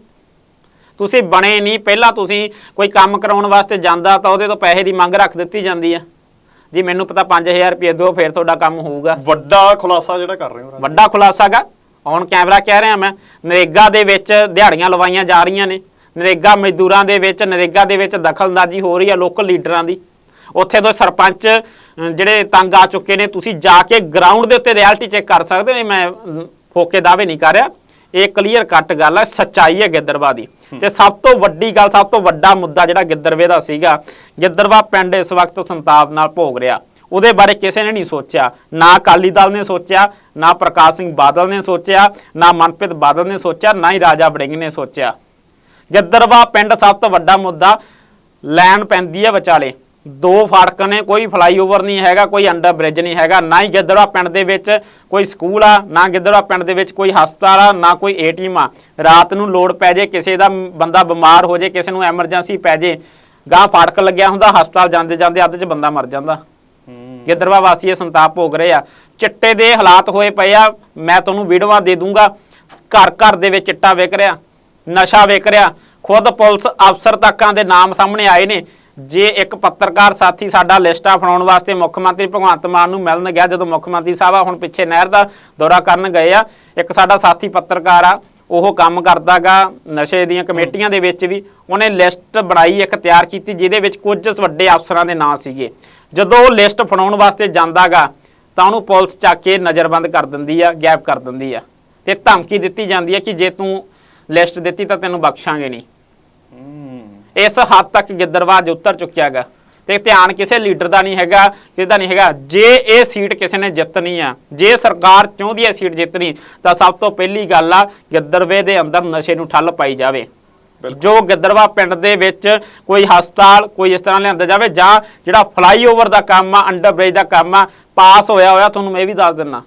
S1: ਤੁਸੀਂ ਬਣੇ ਨਹੀਂ ਪਹਿਲਾਂ ਤੁਸੀਂ ਕੋਈ ਕੰਮ ਕਰਾਉਣ ਵਾਸਤੇ ਜਾਂਦਾ ਤਾਂ ਉਹਦੇ ਤੋਂ ਪੈਸੇ ਦੀ ਮੰਗ ਰੱਖ ਦਿੱਤੀ ਜਾਂਦੀ ਆ। ਜੀ ਮੈਨੂੰ ਪਤਾ 5000 ਰੁਪਏ ਦਿਓ ਫਿਰ ਤੁਹਾਡਾ ਕੰਮ ਹੋਊਗਾ।
S2: ਵੱਡਾ ਖੁਲਾਸਾ ਜਿਹੜਾ ਕਰ ਰਹੇ ਹੋ।
S1: ਵੱਡਾ ਖੁਲਾਸਾ ਗਾ। ਔਨ ਕੈਮਰਾ ਕਹਿ ਰਿਹਾ ਮੈਂ ਨਰੇਗਾ ਦੇ ਵਿੱਚ ਦਿਹਾੜੀਆਂ ਲਵਾਈਆਂ ਜਾ ਰਹੀਆਂ ਨੇ। ਨਰੇਗਾ ਮਜ਼ਦੂਰਾਂ ਦੇ ਵਿੱਚ ਨਰੇਗਾ ਦੇ ਵਿੱਚ ਦਖਲਅੰਦਾਜ਼ੀ ਹੋ ਰਹੀ ਆ ਲੋਕਲ ਲੀਡਰਾਂ ਦੀ। ਉੱਥੇ ਤੋਂ ਸਰਪੰਚ ਜਿਹੜੇ ਤੰਗ ਆ ਚੁੱਕੇ ਨੇ ਤੁਸੀਂ ਜਾ ਕੇ ਗਰਾਊਂਡ ਦੇ ਉੱਤੇ ਰਿਐਲਿਟੀ ਚੈੱਕ ਕਰ ਸਕਦੇ ਹੋ ਮੈਂ ਫੋਕੇ ਦਾਅਵੇ ਨਹੀਂ ਕਰ ਰਿਹਾ। ਇਹ ਕਲੀਅਰ ਕੱਟ ਗੱਲ ਹੈ ਸੱਚਾਈ ਹੈ ਗਿੱਦਰਵਾ ਦੀ। ਤੇ ਸਭ ਤੋਂ ਵੱਡੀ ਗੱਲ ਸਭ ਤੋਂ ਵੱਡਾ ਮੁੱਦਾ ਜਿਹੜਾ ਗਿੱਦਰਵੇ ਦਾ ਸੀਗਾ ਗਿੱਦਰਵਾ ਪਿੰਡ ਇਸ ਵਕਤ ਸੰਤਾਪ ਨਾਲ ਭੋਗ ਰਿਹਾ। ਉਹਦੇ ਬਾਰੇ ਕਿਸੇ ਨੇ ਨਹੀਂ ਸੋਚਿਆ। ਨਾ ਅਕਾਲੀ ਦਲ ਨੇ ਸੋਚਿਆ ਨਾ ਪ੍ਰਕਾਸ਼ ਸਿੰਘ ਬਾਦਲ ਨੇ ਸੋਚਿਆ ਨਾ ਮਨਪ੍ਰੀਤ ਬਾਦਲ ਨੇ ਸੋਚਿਆ ਨਾ ਹੀ ਰਾਜਾ ਵੜਿੰਗ ਨੇ ਸੋਚਿਆ। ਗਿੱਦਰਵਾ ਪਿੰਡ ਸਭ ਤੋਂ ਵੱਡਾ ਮੁੱਦਾ ਲੈਣ ਪੈਂਦੀ ਹੈ ਵਿਚਾਲੇ। ਦੋ ਫਾਟਕ ਨੇ ਕੋਈ ਫਲਾਈਓਵਰ ਨਹੀਂ ਹੈਗਾ ਕੋਈ ਅੰਡਰ ਬ੍ਰਿਜ ਨਹੀਂ ਹੈਗਾ ਨਾ ਹੀ ਗਿੱਦਰਵਾ ਪਿੰਡ ਦੇ ਵਿੱਚ ਕੋਈ ਸਕੂਲ ਆ ਨਾ ਗਿੱਦਰਵਾ ਪਿੰਡ ਦੇ ਵਿੱਚ ਕੋਈ ਹਸਪਤਾਲ ਆ ਨਾ ਕੋਈ ਏਟੀਐਮ ਆ। ਰਾਤ ਨੂੰ ਲੋੜ ਪੈ ਜੇ ਕਿਸੇ ਦਾ ਬੰਦਾ ਬਿਮਾਰ ਹੋ ਜੇ ਕਿਸੇ ਨੂੰ ਐਮਰਜੈਂਸੀ ਪੈ ਜੇ ਗਾਂ ਫਾਟਕ ਲੱਗਿਆ ਹੁੰਦਾ ਹਸਪਤਾਲ ਜਾਂਦੇ ਜਾਂਦੇ ਅੱਧ 'ਚ ਬੰਦਾ ਮਰ ਜਾਂਦਾ।
S2: ਹੂੰ।
S1: ਗਿੱਦਰਵਾ ਵਾਸੀ ਇਹ ਸੰਤਾਪ ਭੋਗ ਰਹੇ ਆ। ਚਿੱਟੇ ਦੇ ਹਾਲਾਤ ਹੋਏ ਪਏ ਆ ਮੈਂ ਤੁਹਾਨੂੰ ਵੀਡੀਓਆਂ ਦੇ ਦੂੰਗਾ। ਘਰ ਘਰ ਦੇ ਵਿੱਚ ਚਿੱਟਾ ਵਿਕ ਰਿਹਾ ਨਸ਼ਾ ਵਿਕ ਰਿਹਾ। ਖੁਦ ਪੁਲਿਸ ਅਫਸਰ ਤੱਕਾਂ ਦੇ ਨਾਮ ਸਾਹਮਣੇ ਆਏ ਨੇ। ਜੇ ਇੱਕ ਪੱਤਰਕਾਰ ਸਾਥੀ ਸਾਡਾ ਲਿਸਟਾਂ ਫੜਾਉਣ ਵਾਸਤੇ ਮੁੱਖ ਮੰਤਰੀ ਭਗਵੰਤ ਮਾਨ ਨੂੰ ਮਿਲਣ ਗਿਆ, ਜਦੋਂ ਮੁੱਖ ਮੰਤਰੀ ਸਾਹਿਬ ਆ, ਹੁਣ ਪਿੱਛੇ ਨਹਿਰ ਦਾ ਦੌਰਾ ਕਰਨ ਗਏ ਆ, ਇੱਕ ਸਾਡਾ ਸਾਥੀ ਪੱਤਰਕਾਰ ਆ, ਉਹ ਕੰਮ ਕਰਦਾਗਾ ਨਸ਼ੇ ਦੀਆਂ ਕਮੇਟੀਆਂ ਦੇ ਵਿੱਚ ਵੀ, ਉਹਨੇ ਲਿਸਟ ਬਣਾਈ, ਇੱਕ ਤਿਆਰ ਕੀਤੀ, ਜਿਹਦੇ ਵਿੱਚ ਕੁਝ ਵੱਡੇ ਅਫਸਰਾਂ ਦੇ ਨਾਂ ਸੀਗੇ। ਜਦੋਂ ਉਹ ਲਿਸਟ ਫੜਾਉਣ ਵਾਸਤੇ ਜਾਂਦਾਗਾ, ਤਾਂ ਉਹਨੂੰ ਪੁਲਿਸ ਚੱਕ ਕੇ ਨਜ਼ਰਬੰਦ ਕਰ ਦਿੰਦੀ ਆ, ਗਾਇਬ ਕਰ ਦਿੰਦੀ ਆ। ਤੇ ਧਮਕੀ ਦਿੱਤੀ ਜਾਂਦੀ ਆ ਕਿ ਜੇ ਤੂੰ ਲਿਸਟ ਦਿੱਤੀ ਤਾਂ ਤੈਨੂੰ ਬਖਸ਼ਾਂਗੇ ਨਹੀਂ। ਇਸ ਹੱਦ ਤੱਕ ਗਿੱਦਰਵਾਜ ਉਤਰ ਚੁੱਕਿਆਗਾ ਤੇ ਧਿਆਨ ਕਿਸੇ ਲੀਡਰ ਦਾ ਨਹੀਂ ਹੈਗਾ ਕਿਸੇ ਦਾ ਨਹੀਂ ਹੈਗਾ। ਜੇ ਇਹ ਸੀਟ ਕਿਸੇ ਨੇ ਜਿੱਤਣੀ ਆ ਜੇ ਸਰਕਾਰ ਚਾਹੁੰਦੀ ਹੈ ਸੀਟ ਜਿੱਤਣੀ ਤਾਂ ਸਭ ਤੋਂ ਪਹਿਲੀ ਗੱਲ ਆ ਗਿੱਦੜਵੇ ਦੇ ਅੰਦਰ ਨਸ਼ੇ ਨੂੰ ਠੱਲ ਪਾਈ ਜਾਵੇ। ਜੋ ਗਿੱਦੜਵਾ ਪਿੰਡ ਦੇ ਵਿੱਚ ਕੋਈ ਹਸਪਤਾਲ ਕੋਈ ਇਸ ਤਰ੍ਹਾਂ ਲਿਆਂਦਾ ਜਾਵੇ ਜਾਂ ਜਿਹੜਾ ਫਲਾਈਓਵਰ ਦਾ ਕੰਮ ਆ ਅੰਡਰਬ੍ਰਿਜ ਦਾ ਕੰਮ ਆ ਪਾਸ ਹੋਇਆ ਹੋਇਆ ਤੁਹਾਨੂੰ ਮੈਂ ਇਹ ਵੀ ਦੱਸ ਦਿੰਨਾ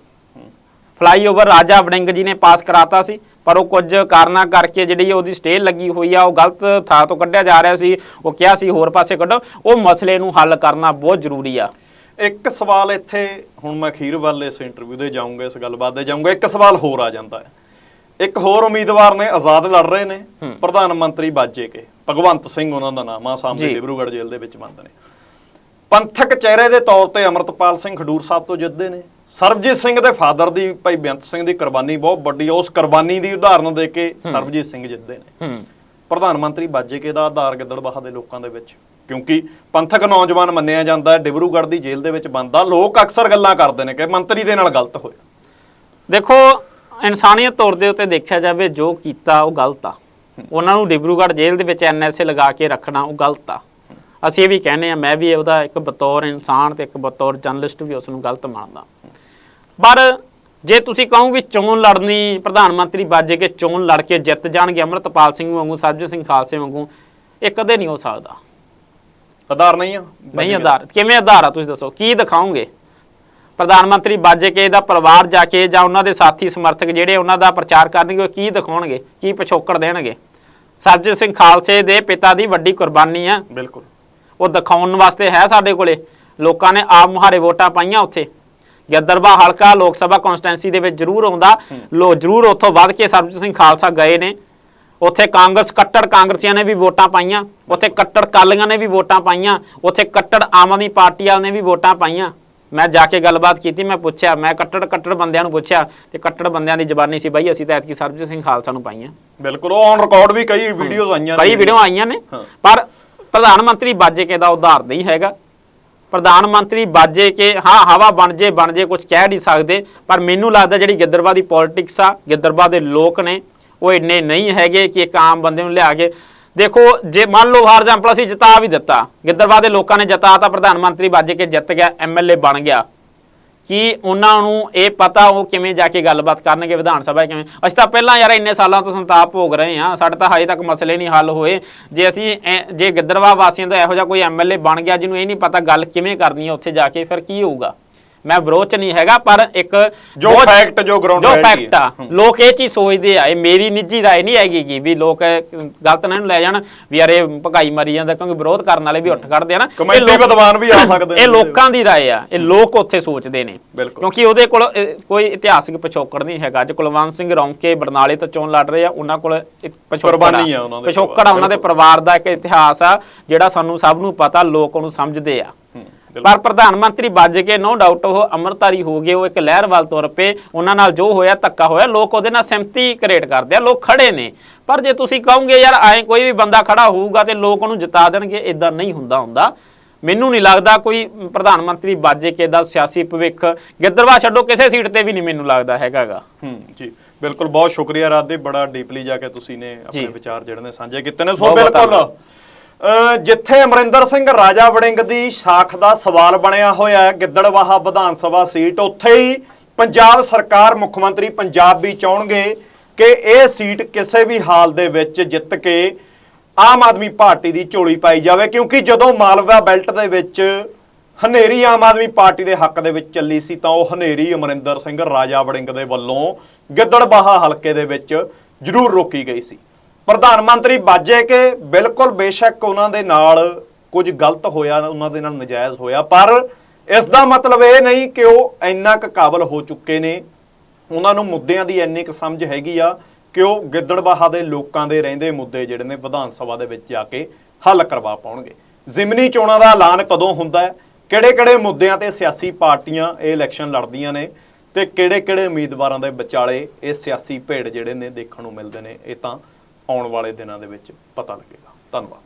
S1: ਫਲਾਈਓਵਰ ਰਾਜਾ ਵੜਿੰਗ ਜੀ ਨੇ ਪਾਸ ਕਰਾਤਾ ਸੀ। ਪਰ ਉਹ ਕੁਝ ਕਾਰਨਾਂ ਕਰਕੇ ਜਿਹੜੀ ਉਹਦੀ ਸਟੇ ਲੱਗੀ ਹੋਈ ਆ ਉਹ ਗਲਤ ਥਾਂ ਤੋਂ ਕੱਢਿਆ ਜਾ ਰਿਹਾ ਸੀ। ਉਹ ਕਿਹਾ ਸੀ ਹੋਰ ਪਾਸੇ ਕੱਢੋ। ਉਹ ਮਸਲੇ ਨੂੰ ਹੱਲ ਕਰਨਾ ਬਹੁਤ ਜ਼ਰੂਰੀ ਆ।
S2: ਇੱਕ ਸਵਾਲ ਇੱਥੇ ਹੁਣ ਮੈਂ ਅਖੀਰ ਵੱਲ ਇਸ ਇੰਟਰਵਿਊ ਦੇ ਜਾਊਂਗਾ ਇਸ ਗੱਲਬਾਤ ਦੇ ਜਾਊਂਗਾ ਇੱਕ ਸਵਾਲ ਹੋਰ ਆ ਜਾਂਦਾ ਹੈ। ਇੱਕ ਹੋਰ ਉਮੀਦਵਾਰ ਨੇ ਆਜ਼ਾਦ ਲੜ ਰਹੇ ਨੇ ਪ੍ਰਧਾਨ ਮੰਤਰੀ ਬਾਜੇ ਕੇ ਭਗਵੰਤ ਸਿੰਘ ਉਹਨਾਂ ਦਾ ਨਾਮ ਆ ਸਾਹਮਣੇ। ਡਿਬਰੂਗੜ੍ਹ ਜੇਲ੍ਹ ਦੇ ਵਿੱਚ ਬੰਦ ਨੇ। ਪੰਥਕ ਚਿਹਰੇ ਦੇ ਤੌਰ ਤੇ ਅਮਰਤਪਾਲ ਸਿੰਘ ਖਡੂਰ ਸਾਹਿਬ ਤੋਂ ਜਿੱਤਦੇ ਨੇ। ਸਰਬਜੀਤ ਸਿੰਘ ਦੇ ਫਾਦਰ ਦੀ ਭਾਈ ਬੇਅੰਤ ਸਿੰਘ ਦੀ ਕੁਰਬਾਨੀ ਬਹੁਤ ਵੱਡੀ ਉਸ ਕੁਰਬਾਨੀ ਦੀ ਉਦਾਹਰਨ ਦੇ ਕੇ ਸਰਬਜੀਤ ਸਿੰਘ ਜਿੱਤਦੇ ਨੇ। ਪ੍ਰਧਾਨ ਮੰਤਰੀ ਬਾਜੇਕੇ ਦਾ ਆਧਾਰ ਗਿੱਦੜਬਾਹਾ ਦੇ ਲੋਕਾਂ ਦੇ ਵਿੱਚ। ਕਿਉਂਕਿ ਪੰਥਕ ਨੌਜਵਾਨ ਮੰਨਿਆ ਜਾਂਦਾ ਹੈ ਡਿਬਰੂਗੜ੍ਹ ਦੀ ਜੇਲ੍ਹ ਦੇ ਵਿੱਚ ਬੰਦਾ ਲੋਕ ਅਕਸਰ ਗੱਲਾਂ ਕਰਦੇ ਨੇ ਕਿ ਮੰਤਰੀ ਦੇ ਨਾਲ ਗਲਤ ਹੋਇਆ।
S1: ਦੇਖੋ ਇਨਸਾਨੀਅਤ ਤੌਰ ਦੇ ਉੱਤੇ ਦੇਖਿਆ ਜਾਵੇ ਜੋ ਕੀਤਾ ਉਹ ਗਲਤ ਆ। ਉਹਨਾਂ ਨੂੰ ਡਿਬਰੂਗੜ੍ਹ ਜੇਲ੍ਹ ਦੇ ਵਿੱਚ ਐਨਐਸਏ ਲਗਾ ਕੇ ਰੱਖਣਾ ਉਹ ਗਲਤ ਆ। ਅਸੀਂ ਇਹ ਵੀ ਕਹਿੰਦੇ ਆ ਮੈਂ ਵੀ ਉਹਦਾ ਇੱਕ ਬਤੌਰ ਇਨਸਾਨ ਤੇ ਇੱਕ ਬਤੌਰ ਜਰਨਲਿਸਟ ਵੀ ਉਸ ਨੂੰ ਗਲਤ ਮੰਨਦਾ। ਪਰ ਜੇ ਤੁਸੀਂ ਕਹੋ ਵੀ ਚੋਣ ਲੜਨੀ ਪ੍ਰਧਾਨ ਮੰਤਰੀ ਬਾਜੇ ਕੇ ਚੋਣ ਲੜ ਕੇ ਜਿੱਤ ਜਾਣਗੇ ਅਮਰਤਪਾਲ ਸਿੰਘ ਵਾਂਗੂ ਸਰਬਜੀਤ ਸਿੰਘ ਖਾਲਸੇ ਵਾਂਗੂ ਇਹ ਕਦੇ ਨਹੀਂ ਹੋ ਸਕਦਾ।
S2: ਆਧਾਰ ਨਹੀਂ ਆ?
S1: ਨਹੀਂ ਆਧਾਰ। ਕਿਵੇਂ ਆਧਾਰ ਆ ਤੁਸੀਂ ਦੱਸੋ? ਕੀ ਦਿਖਾਓਗੇ? ਪ੍ਰਧਾਨ ਮੰਤਰੀ ਬਾਜੇ ਕੇ ਦਾ ਪਰਿਵਾਰ ਜਾ ਕੇ ਜਾਂ ਉਹਨਾਂ ਦੇ ਸਾਥੀ ਸਮਰਥਕ ਜਿਹੜੇ ਉਹਨਾਂ ਦਾ ਪ੍ਰਚਾਰ ਕਰਨਗੇ ਉਹ ਕੀ ਦਿਖਾਉਣਗੇ? ਕੀ ਪਿਛੋਕੜ ਦੇਣਗੇ? ਸਰਬਜੀਤ ਸਿੰਘ ਖਾਲਸੇ ਦੇ ਪਿਤਾ ਦੀ ਵੱਡੀ ਕੁਰਬਾਨੀ ਆ।
S2: ਬਿਲਕੁਲ।
S1: ਉਹ ਦਿਖਾਉਣ ਵਾਸਤੇ ਹੈ ਸਾਡੇ ਕੋਲੇ। ਲੋਕਾਂ ਨੇ ਆਪ ਮੁਹਾਰੇ ਵੋਟਾਂ ਪਾਈਆਂ ਉੱਥੇ। ਗਿੱਦੜਬਾ ਹਲਕਾ ਲੋਕ ਸਭਾ ਕਨਸਟੀਟੈਂਸੀ ਦੇ ਵਿੱਚ ਜ਼ਰੂਰ ਆਉਂਦਾ ਲੋ ਜ਼ਰੂਰ ਉੱਥੋਂ ਵੱਧ ਕੇ ਸਰਬਜੀਤ ਸਿੰਘ ਖਾਲਸਾ ਗਏ ਨੇ। ਉੱਥੇ ਕਾਂਗਰਸ ਕੱਟੜ ਕਾਂਗਰਸੀਆਂ ਨੇ ਵੀ ਵੋਟਾਂ ਪਾਈਆਂ। ਉੱਥੇ ਕੱਟੜ ਕਾਲੀਆਂ ਨੇ ਵੀ ਵੋਟਾਂ ਪਾਈਆਂ। ਉੱਥੇ ਕੱਟੜ ਆਮ ਆਦਮੀ ਪਾਰਟੀ ਵਾਲਿਆਂ ਨੇ ਵੀ ਵੋਟਾਂ ਪਾਈਆਂ। ਮੈਂ ਜਾ ਕੇ ਗੱਲਬਾਤ ਕੀਤੀ ਮੈਂ ਪੁੱਛਿਆ ਮੈਂ ਕੱਟੜ ਕੱਟੜ ਬੰਦਿਆਂ ਨੂੰ ਪੁੱਛਿਆ ਤੇ ਕੱਟੜ ਬੰਦਿਆਂ ਦੀ ਜ਼ਬਾਨੀ ਸੀ ਬਾਈ ਅਸੀਂ ਤਾਂ ਐਤਕੀ ਸਰਬਜੀਤ ਸਿੰਘ ਖਾਲਸਾ ਨੂੰ ਪਾਈਆਂ।
S2: ਬਿਲਕੁਲ ਉਹ ਔਨ ਰਿਕਾਰਡ ਵੀ ਕਈ ਵੀਡੀਓਜ਼ ਆਈਆਂ
S1: ਕਈ ਵੀਡੀਓ ਆਈਆਂ ਨੇ। ਪਰ ਪ੍ਰਧਾਨ ਮੰਤਰੀ ਬਾਜੇ ਕੇ ਦਾ ਉਧਾਰ ਨਹੀਂ ਹੈਗਾ। ਪ੍ਰਧਾਨ ਮੰਤਰੀ ਬਾਜੇ ਕੇ, ਹਾਂ, ਹਵਾ ਬਣ ਜੇ ਬਣ ਜੇ ਕੁਝ ਕਹਿ ਨਹੀਂ ਸਕਦੇ, ਪਰ ਮੈਨੂੰ ਲੱਗਦਾ ਜਿਹੜੀ ਗਿੱਦਰਵਾ ਦੀ ਪੋਲਿਟਿਕਸ ਆ ਗਿੱਦੜਬਾ ਦੇ ਲੋਕ ਨੇ, ਉਹ ਇੰਨੇ ਨਹੀਂ ਹੈਗੇ ਕਿ ਇੱਕ ਆਮ ਬੰਦੇ ਨੂੰ ਲਿਆ ਕੇ, ਦੇਖੋ, ਜੇ ਮੰਨ ਲਓ ਫਾਰ ਐਗਜ਼ਾਮਪਲ ਅਸੀਂ ਜਿਤਾ ਵੀ ਦਿੱਤਾ ਗਿੱਦਰਵਾ ਦੇ ਲੋਕਾਂ ਨੇ ਜਿਤਾ ਤਾਂ ਪ੍ਰਧਾਨ ਮੰਤਰੀ ਬਾਜੇ ਕੇ ਜਿੱਤ ਗਿਆ ਐਮਐਲਏ ਬਣ ਗਿਆ। ਕਿ ਉਹਨਾਂ ਨੂੰ ਇਹ ਪਤਾ ਉਹ ਕਿਵੇਂ ਜਾ ਕੇ ਗੱਲਬਾਤ ਕਰਨਗੇ, ਵਿਧਾਨ ਸਭਾ ਕਿਵੇਂ। ਅਸੀਂ ਤਾਂ ਪਹਿਲਾਂ ਯਾਰ ਇੰਨੇ ਸਾਲਾਂ ਤੋਂ ਸੰਤਾਪ ਭੋਗ ਰਹੇ ਹਾਂ। ਸਾਡੇ ਤਾਂ ਹਜੇ ਤੱਕ ਮਸਲੇ ਨਹੀਂ ਹੱਲ ਹੋਏ। ਜੇ ਅਸੀਂ ਜੇ ਗਿੱਦੜਵਾ ਵਾਸੀਆਂ ਦਾ ਇਹੋ ਜਿਹਾ ਕੋਈ ਐਮਐਲਏ ਬਣ ਗਿਆ, ਜਿਹਨੂੰ ਇਹ ਨਹੀਂ ਪਤਾ ਗੱਲ ਕਿਵੇਂ ਕਰਨੀ ਹੈ ਉੱਥੇ ਜਾ ਕੇ, ਫਿਰ ਕੀ ਹੋਊਗਾ? ਮੈਂ ਵਿਰੋਧ ਚ ਨਹੀਂ ਹੈਗਾ ਪਰ ਇੱਕ
S2: ਜੋ fact, ਜੋ ground
S1: ਜੋ fact ਆ। ਲੋਕ ਇਹ ਚੀਜ਼ ਸੋਚਦੇ ਆ ਇਹ ਮੇਰੀ ਨਿੱਜੀ ਰਾਏ ਨਹੀਂ ਹੈਗੀ ਕਿ ਵੀ ਲੋਕ ਗਲਤ ਨਾ ਇਹਨੂੰ ਲੈ ਜਾਣ ਵੀ ਯਾਰ ਇਹ ਭਗਾਈ ਮਰੀ ਜਾਂਦਾ ਕਿਉਂਕਿ ਵਿਰੋਧ ਕਰਨ ਵਾਲੇ ਵੀ ਉੱਠ ਖੜਦੇ ਆ ਨਾ।
S2: ਕਮੇਟੀ
S1: ਲੋਕ-
S2: ਵਿਦਵਾਨ ਵੀ ਆ ਸਕਦੇ ਨੇ।
S1: ਇਹ ਲੋਕਾਂ ਦੀ ਰਾਏ ਆ ਇਹ ਲੋਕ ਉੱਥੇ ਸੋਚਦੇ ਨੇ। ਕਿਉਂਕਿ ਉਹਦੇ ਕੋਲ ਕੋਈ ਇਤਿਹਾਸਿਕ ਪਿਛੋਕੜ ਨਹੀਂ ਹੈਗਾ। ਅੱਜ ਕੁਲਵੰਤ ਸਿੰਘ ਰੌਂਕੇ ਬਰਨਾਲੇ ਤੋਂ ਚੋਣ ਲੜ ਰਹੇ ਆ ਉਹਨਾਂ ਕੋਲ ਪਿਛੋਕੜ
S2: ਆ। ਉਹਨਾਂ ਦੇ
S1: ਪਿਛੋਕੜ ਉਹਨਾਂ ਦੇ ਪਰਿਵਾਰ ਦਾ ਇੱਕ ਇਤਿਹਾਸ ਆ ਜਿਹੜਾ ਸਾਨੂੰ ਸਭ ਨੂੰ ਪਤਾ ਲੋਕ ਉਹਨੂੰ ਸਮਝਦੇ ਆ। ਪਰ ਪ੍ਰਧਾਨ ਮੰਤਰੀ ਵੱਜ ਕੇ ਨੋ ਡਾਊਟ ਉਹ ਅਮਰਤਾਰੀ ਹੋ ਗਏ ਉਹ ਇੱਕ ਲਹਿਰ ਵੱਲ ਤੁਰ ਪਏ ਉਹਨਾਂ ਨਾਲ ਜੋ ਹੋਇਆ ਧੱਕਾ ਹੋਇਆ ਲੋਕ ਉਹਦੇ ਨਾਲ ਸਿੰਪਥੀ ਕ੍ਰੀਏਟ ਕਰਦੇ ਆ ਲੋਕ ਖੜੇ ਨੇ। ਪਰ ਜੇ ਤੁਸੀਂ ਕਹੋਗੇ ਯਾਰ ਐ ਕੋਈ ਵੀ ਬੰਦਾ ਖੜਾ ਹੋਊਗਾ ਤੇ ਲੋਕ ਉਹਨੂੰ ਜਿਤਾ ਦੇਣਗੇ ਇਦਾਂ ਨਹੀਂ ਹੁੰਦਾ ਹੁੰਦਾ। ਮੈਨੂੰ ਨਹੀਂ ਲੱਗਦਾ ਕੋਈ ਪ੍ਰਧਾਨ ਮੰਤਰੀ ਬਾਜੇ ਕੇ ਦਾ ਸਿਆਸੀ ਭਵਿੱਖ ਗਿੱਦੜਵਾ ਛੱਡੋ ਕਿਸੇ ਸੀਟ ਤੇ ਵੀ ਨਹੀਂ ਮੈਨੂੰ ਲੱਗਦਾ ਹੈਗਾਗਾ।
S2: ਹੂੰ ਜੀ ਬਿਲਕੁਲ ਬਹੁਤ ਸ਼ੁਕਰੀਆ ਰਾਧੇ ਬੜਾ ਡੀਪਲੀ ਜਾ ਕੇ ਤੁਸੀਂ ਨੇ ਆਪਣੇ। ਵਿਚਾਰ ਜਿਹੜੇ ਨੇ ਸਾਂਝੇ ਕੀਤੇ ਨੇ। ਸੋ ਬਿਲਕੁਲ ਜਿੱਥੇ ਅਮਰਿੰਦਰ ਸਿੰਘ ਰਾਜਾ ਵੜਿੰਗ ਦੀ ਸ਼ਾਖ ਦਾ ਸਵਾਲ ਬਣਿਆ ਹੋਇਆ ਹੈ, ਗਿੱਦੜਵਾਹਾ ਵਿਧਾਨ ਸਭਾ ਸੀਟ, ਉੱਥੇ ਹੀ ਪੰਜਾਬ ਸਰਕਾਰ ਮੁੱਖ ਮੰਤਰੀ ਪੰਜਾਬ ਵੀ ਚਾਹਣਗੇ ਕਿ ਇਹ ਸੀਟ ਕਿਸੇ ਵੀ ਹਾਲ ਦੇ ਵਿੱਚ ਜਿੱਤ ਕੇ ਆਮ ਆਦਮੀ ਪਾਰਟੀ ਦੀ ਝੋਲੀ ਪਾਈ ਜਾਵੇ, ਕਿਉਂਕਿ ਜਦੋਂ ਮਾਲਵਾ ਬੈਲਟ ਦੇ ਵਿੱਚ ਹਨੇਰੀ ਆਮ ਆਦਮੀ ਪਾਰਟੀ ਦੇ ਹੱਕ ਦੇ ਵਿੱਚ ਚੱਲੀ ਸੀ, ਤਾਂ ਉਹ ਹਨੇਰੀ ਅਮਰਿੰਦਰ ਸਿੰਘ ਰਾਜਾ ਵੜਿੰਗ ਦੇ ਵੱਲੋਂ ਗਿੱਦੜਬਾਹਾ ਹਲਕੇ ਦੇ ਵਿੱਚ ਜ਼ਰੂਰ ਰੋਕੀ ਗਈ ਸੀ। ਪ੍ਰਧਾਨ ਮੰਤਰੀ ਬਾਜੇ ਕਿ ਬਿਲਕੁਲ ਬੇਸ਼ੱਕ ਉਹਨਾਂ ਦੇ ਨਾਲ ਕੁਝ ਗਲਤ ਹੋਇਆ, ਉਹਨਾਂ ਦੇ ਨਾਲ ਨਜਾਇਜ਼ ਹੋਇਆ, ਪਰ ਇਸ ਦਾ ਮਤਲਬ ਇਹ ਨਹੀਂ ਕਿ ਉਹ ਇੰਨਾ ਕੁ ਕਾਬਲ ਹੋ ਚੁੱਕੇ ਨੇ। ਉਹਨਾਂ ਨੂੰ ਮੁੱਦਿਆਂ ਦੀ ਇੰਨੀ ਕੁ ਸਮਝ ਹੈਗੀ ਆ ਕਿ ਉਹ ਗਿੱਦੜਬਾਹਾ ਦੇ ਲੋਕਾਂ ਦੇ ਰਹਿੰਦੇ ਮੁੱਦੇ ਜਿਹੜੇ ਨੇ ਵਿਧਾਨ ਸਭਾ ਦੇ ਵਿੱਚ ਜਾ ਕੇ ਹੱਲ ਕਰਵਾ ਪਾਉਣਗੇ। ਜ਼ਿਮਨੀ ਚੋਣਾਂ ਦਾ ਐਲਾਨ ਕਦੋਂ ਹੁੰਦਾ ਹੈ? ਕਿਹੜੇ-ਕਿਹੜੇ ਮੁੱਦਿਆਂ ਤੇ ਸਿਆਸੀ ਪਾਰਟੀਆਂ ਇਹ ਇਲੈਕਸ਼ਨ ਲੜਦੀਆਂ ਨੇ ਤੇ ਕਿਹੜੇ-ਕਿਹੜੇ ਉਮੀਦਵਾਰਾਂ ਦੇ ਵਿਚਾਲੇ ਇਹ ਸਿਆਸੀ ਭੇੜ ਜਿਹੜੇ ਨੇ ਦੇਖਣ ਨੂੰ ਮਿਲਦੇ ਨੇ, ਇਹ ਤਾਂ ਆਉਣ ਵਾਲੇ ਦਿਨਾਂ ਦੇ ਵਿੱਚ ਪਤਾ ਲੱਗੇਗਾ। ਧੰਨਵਾਦ।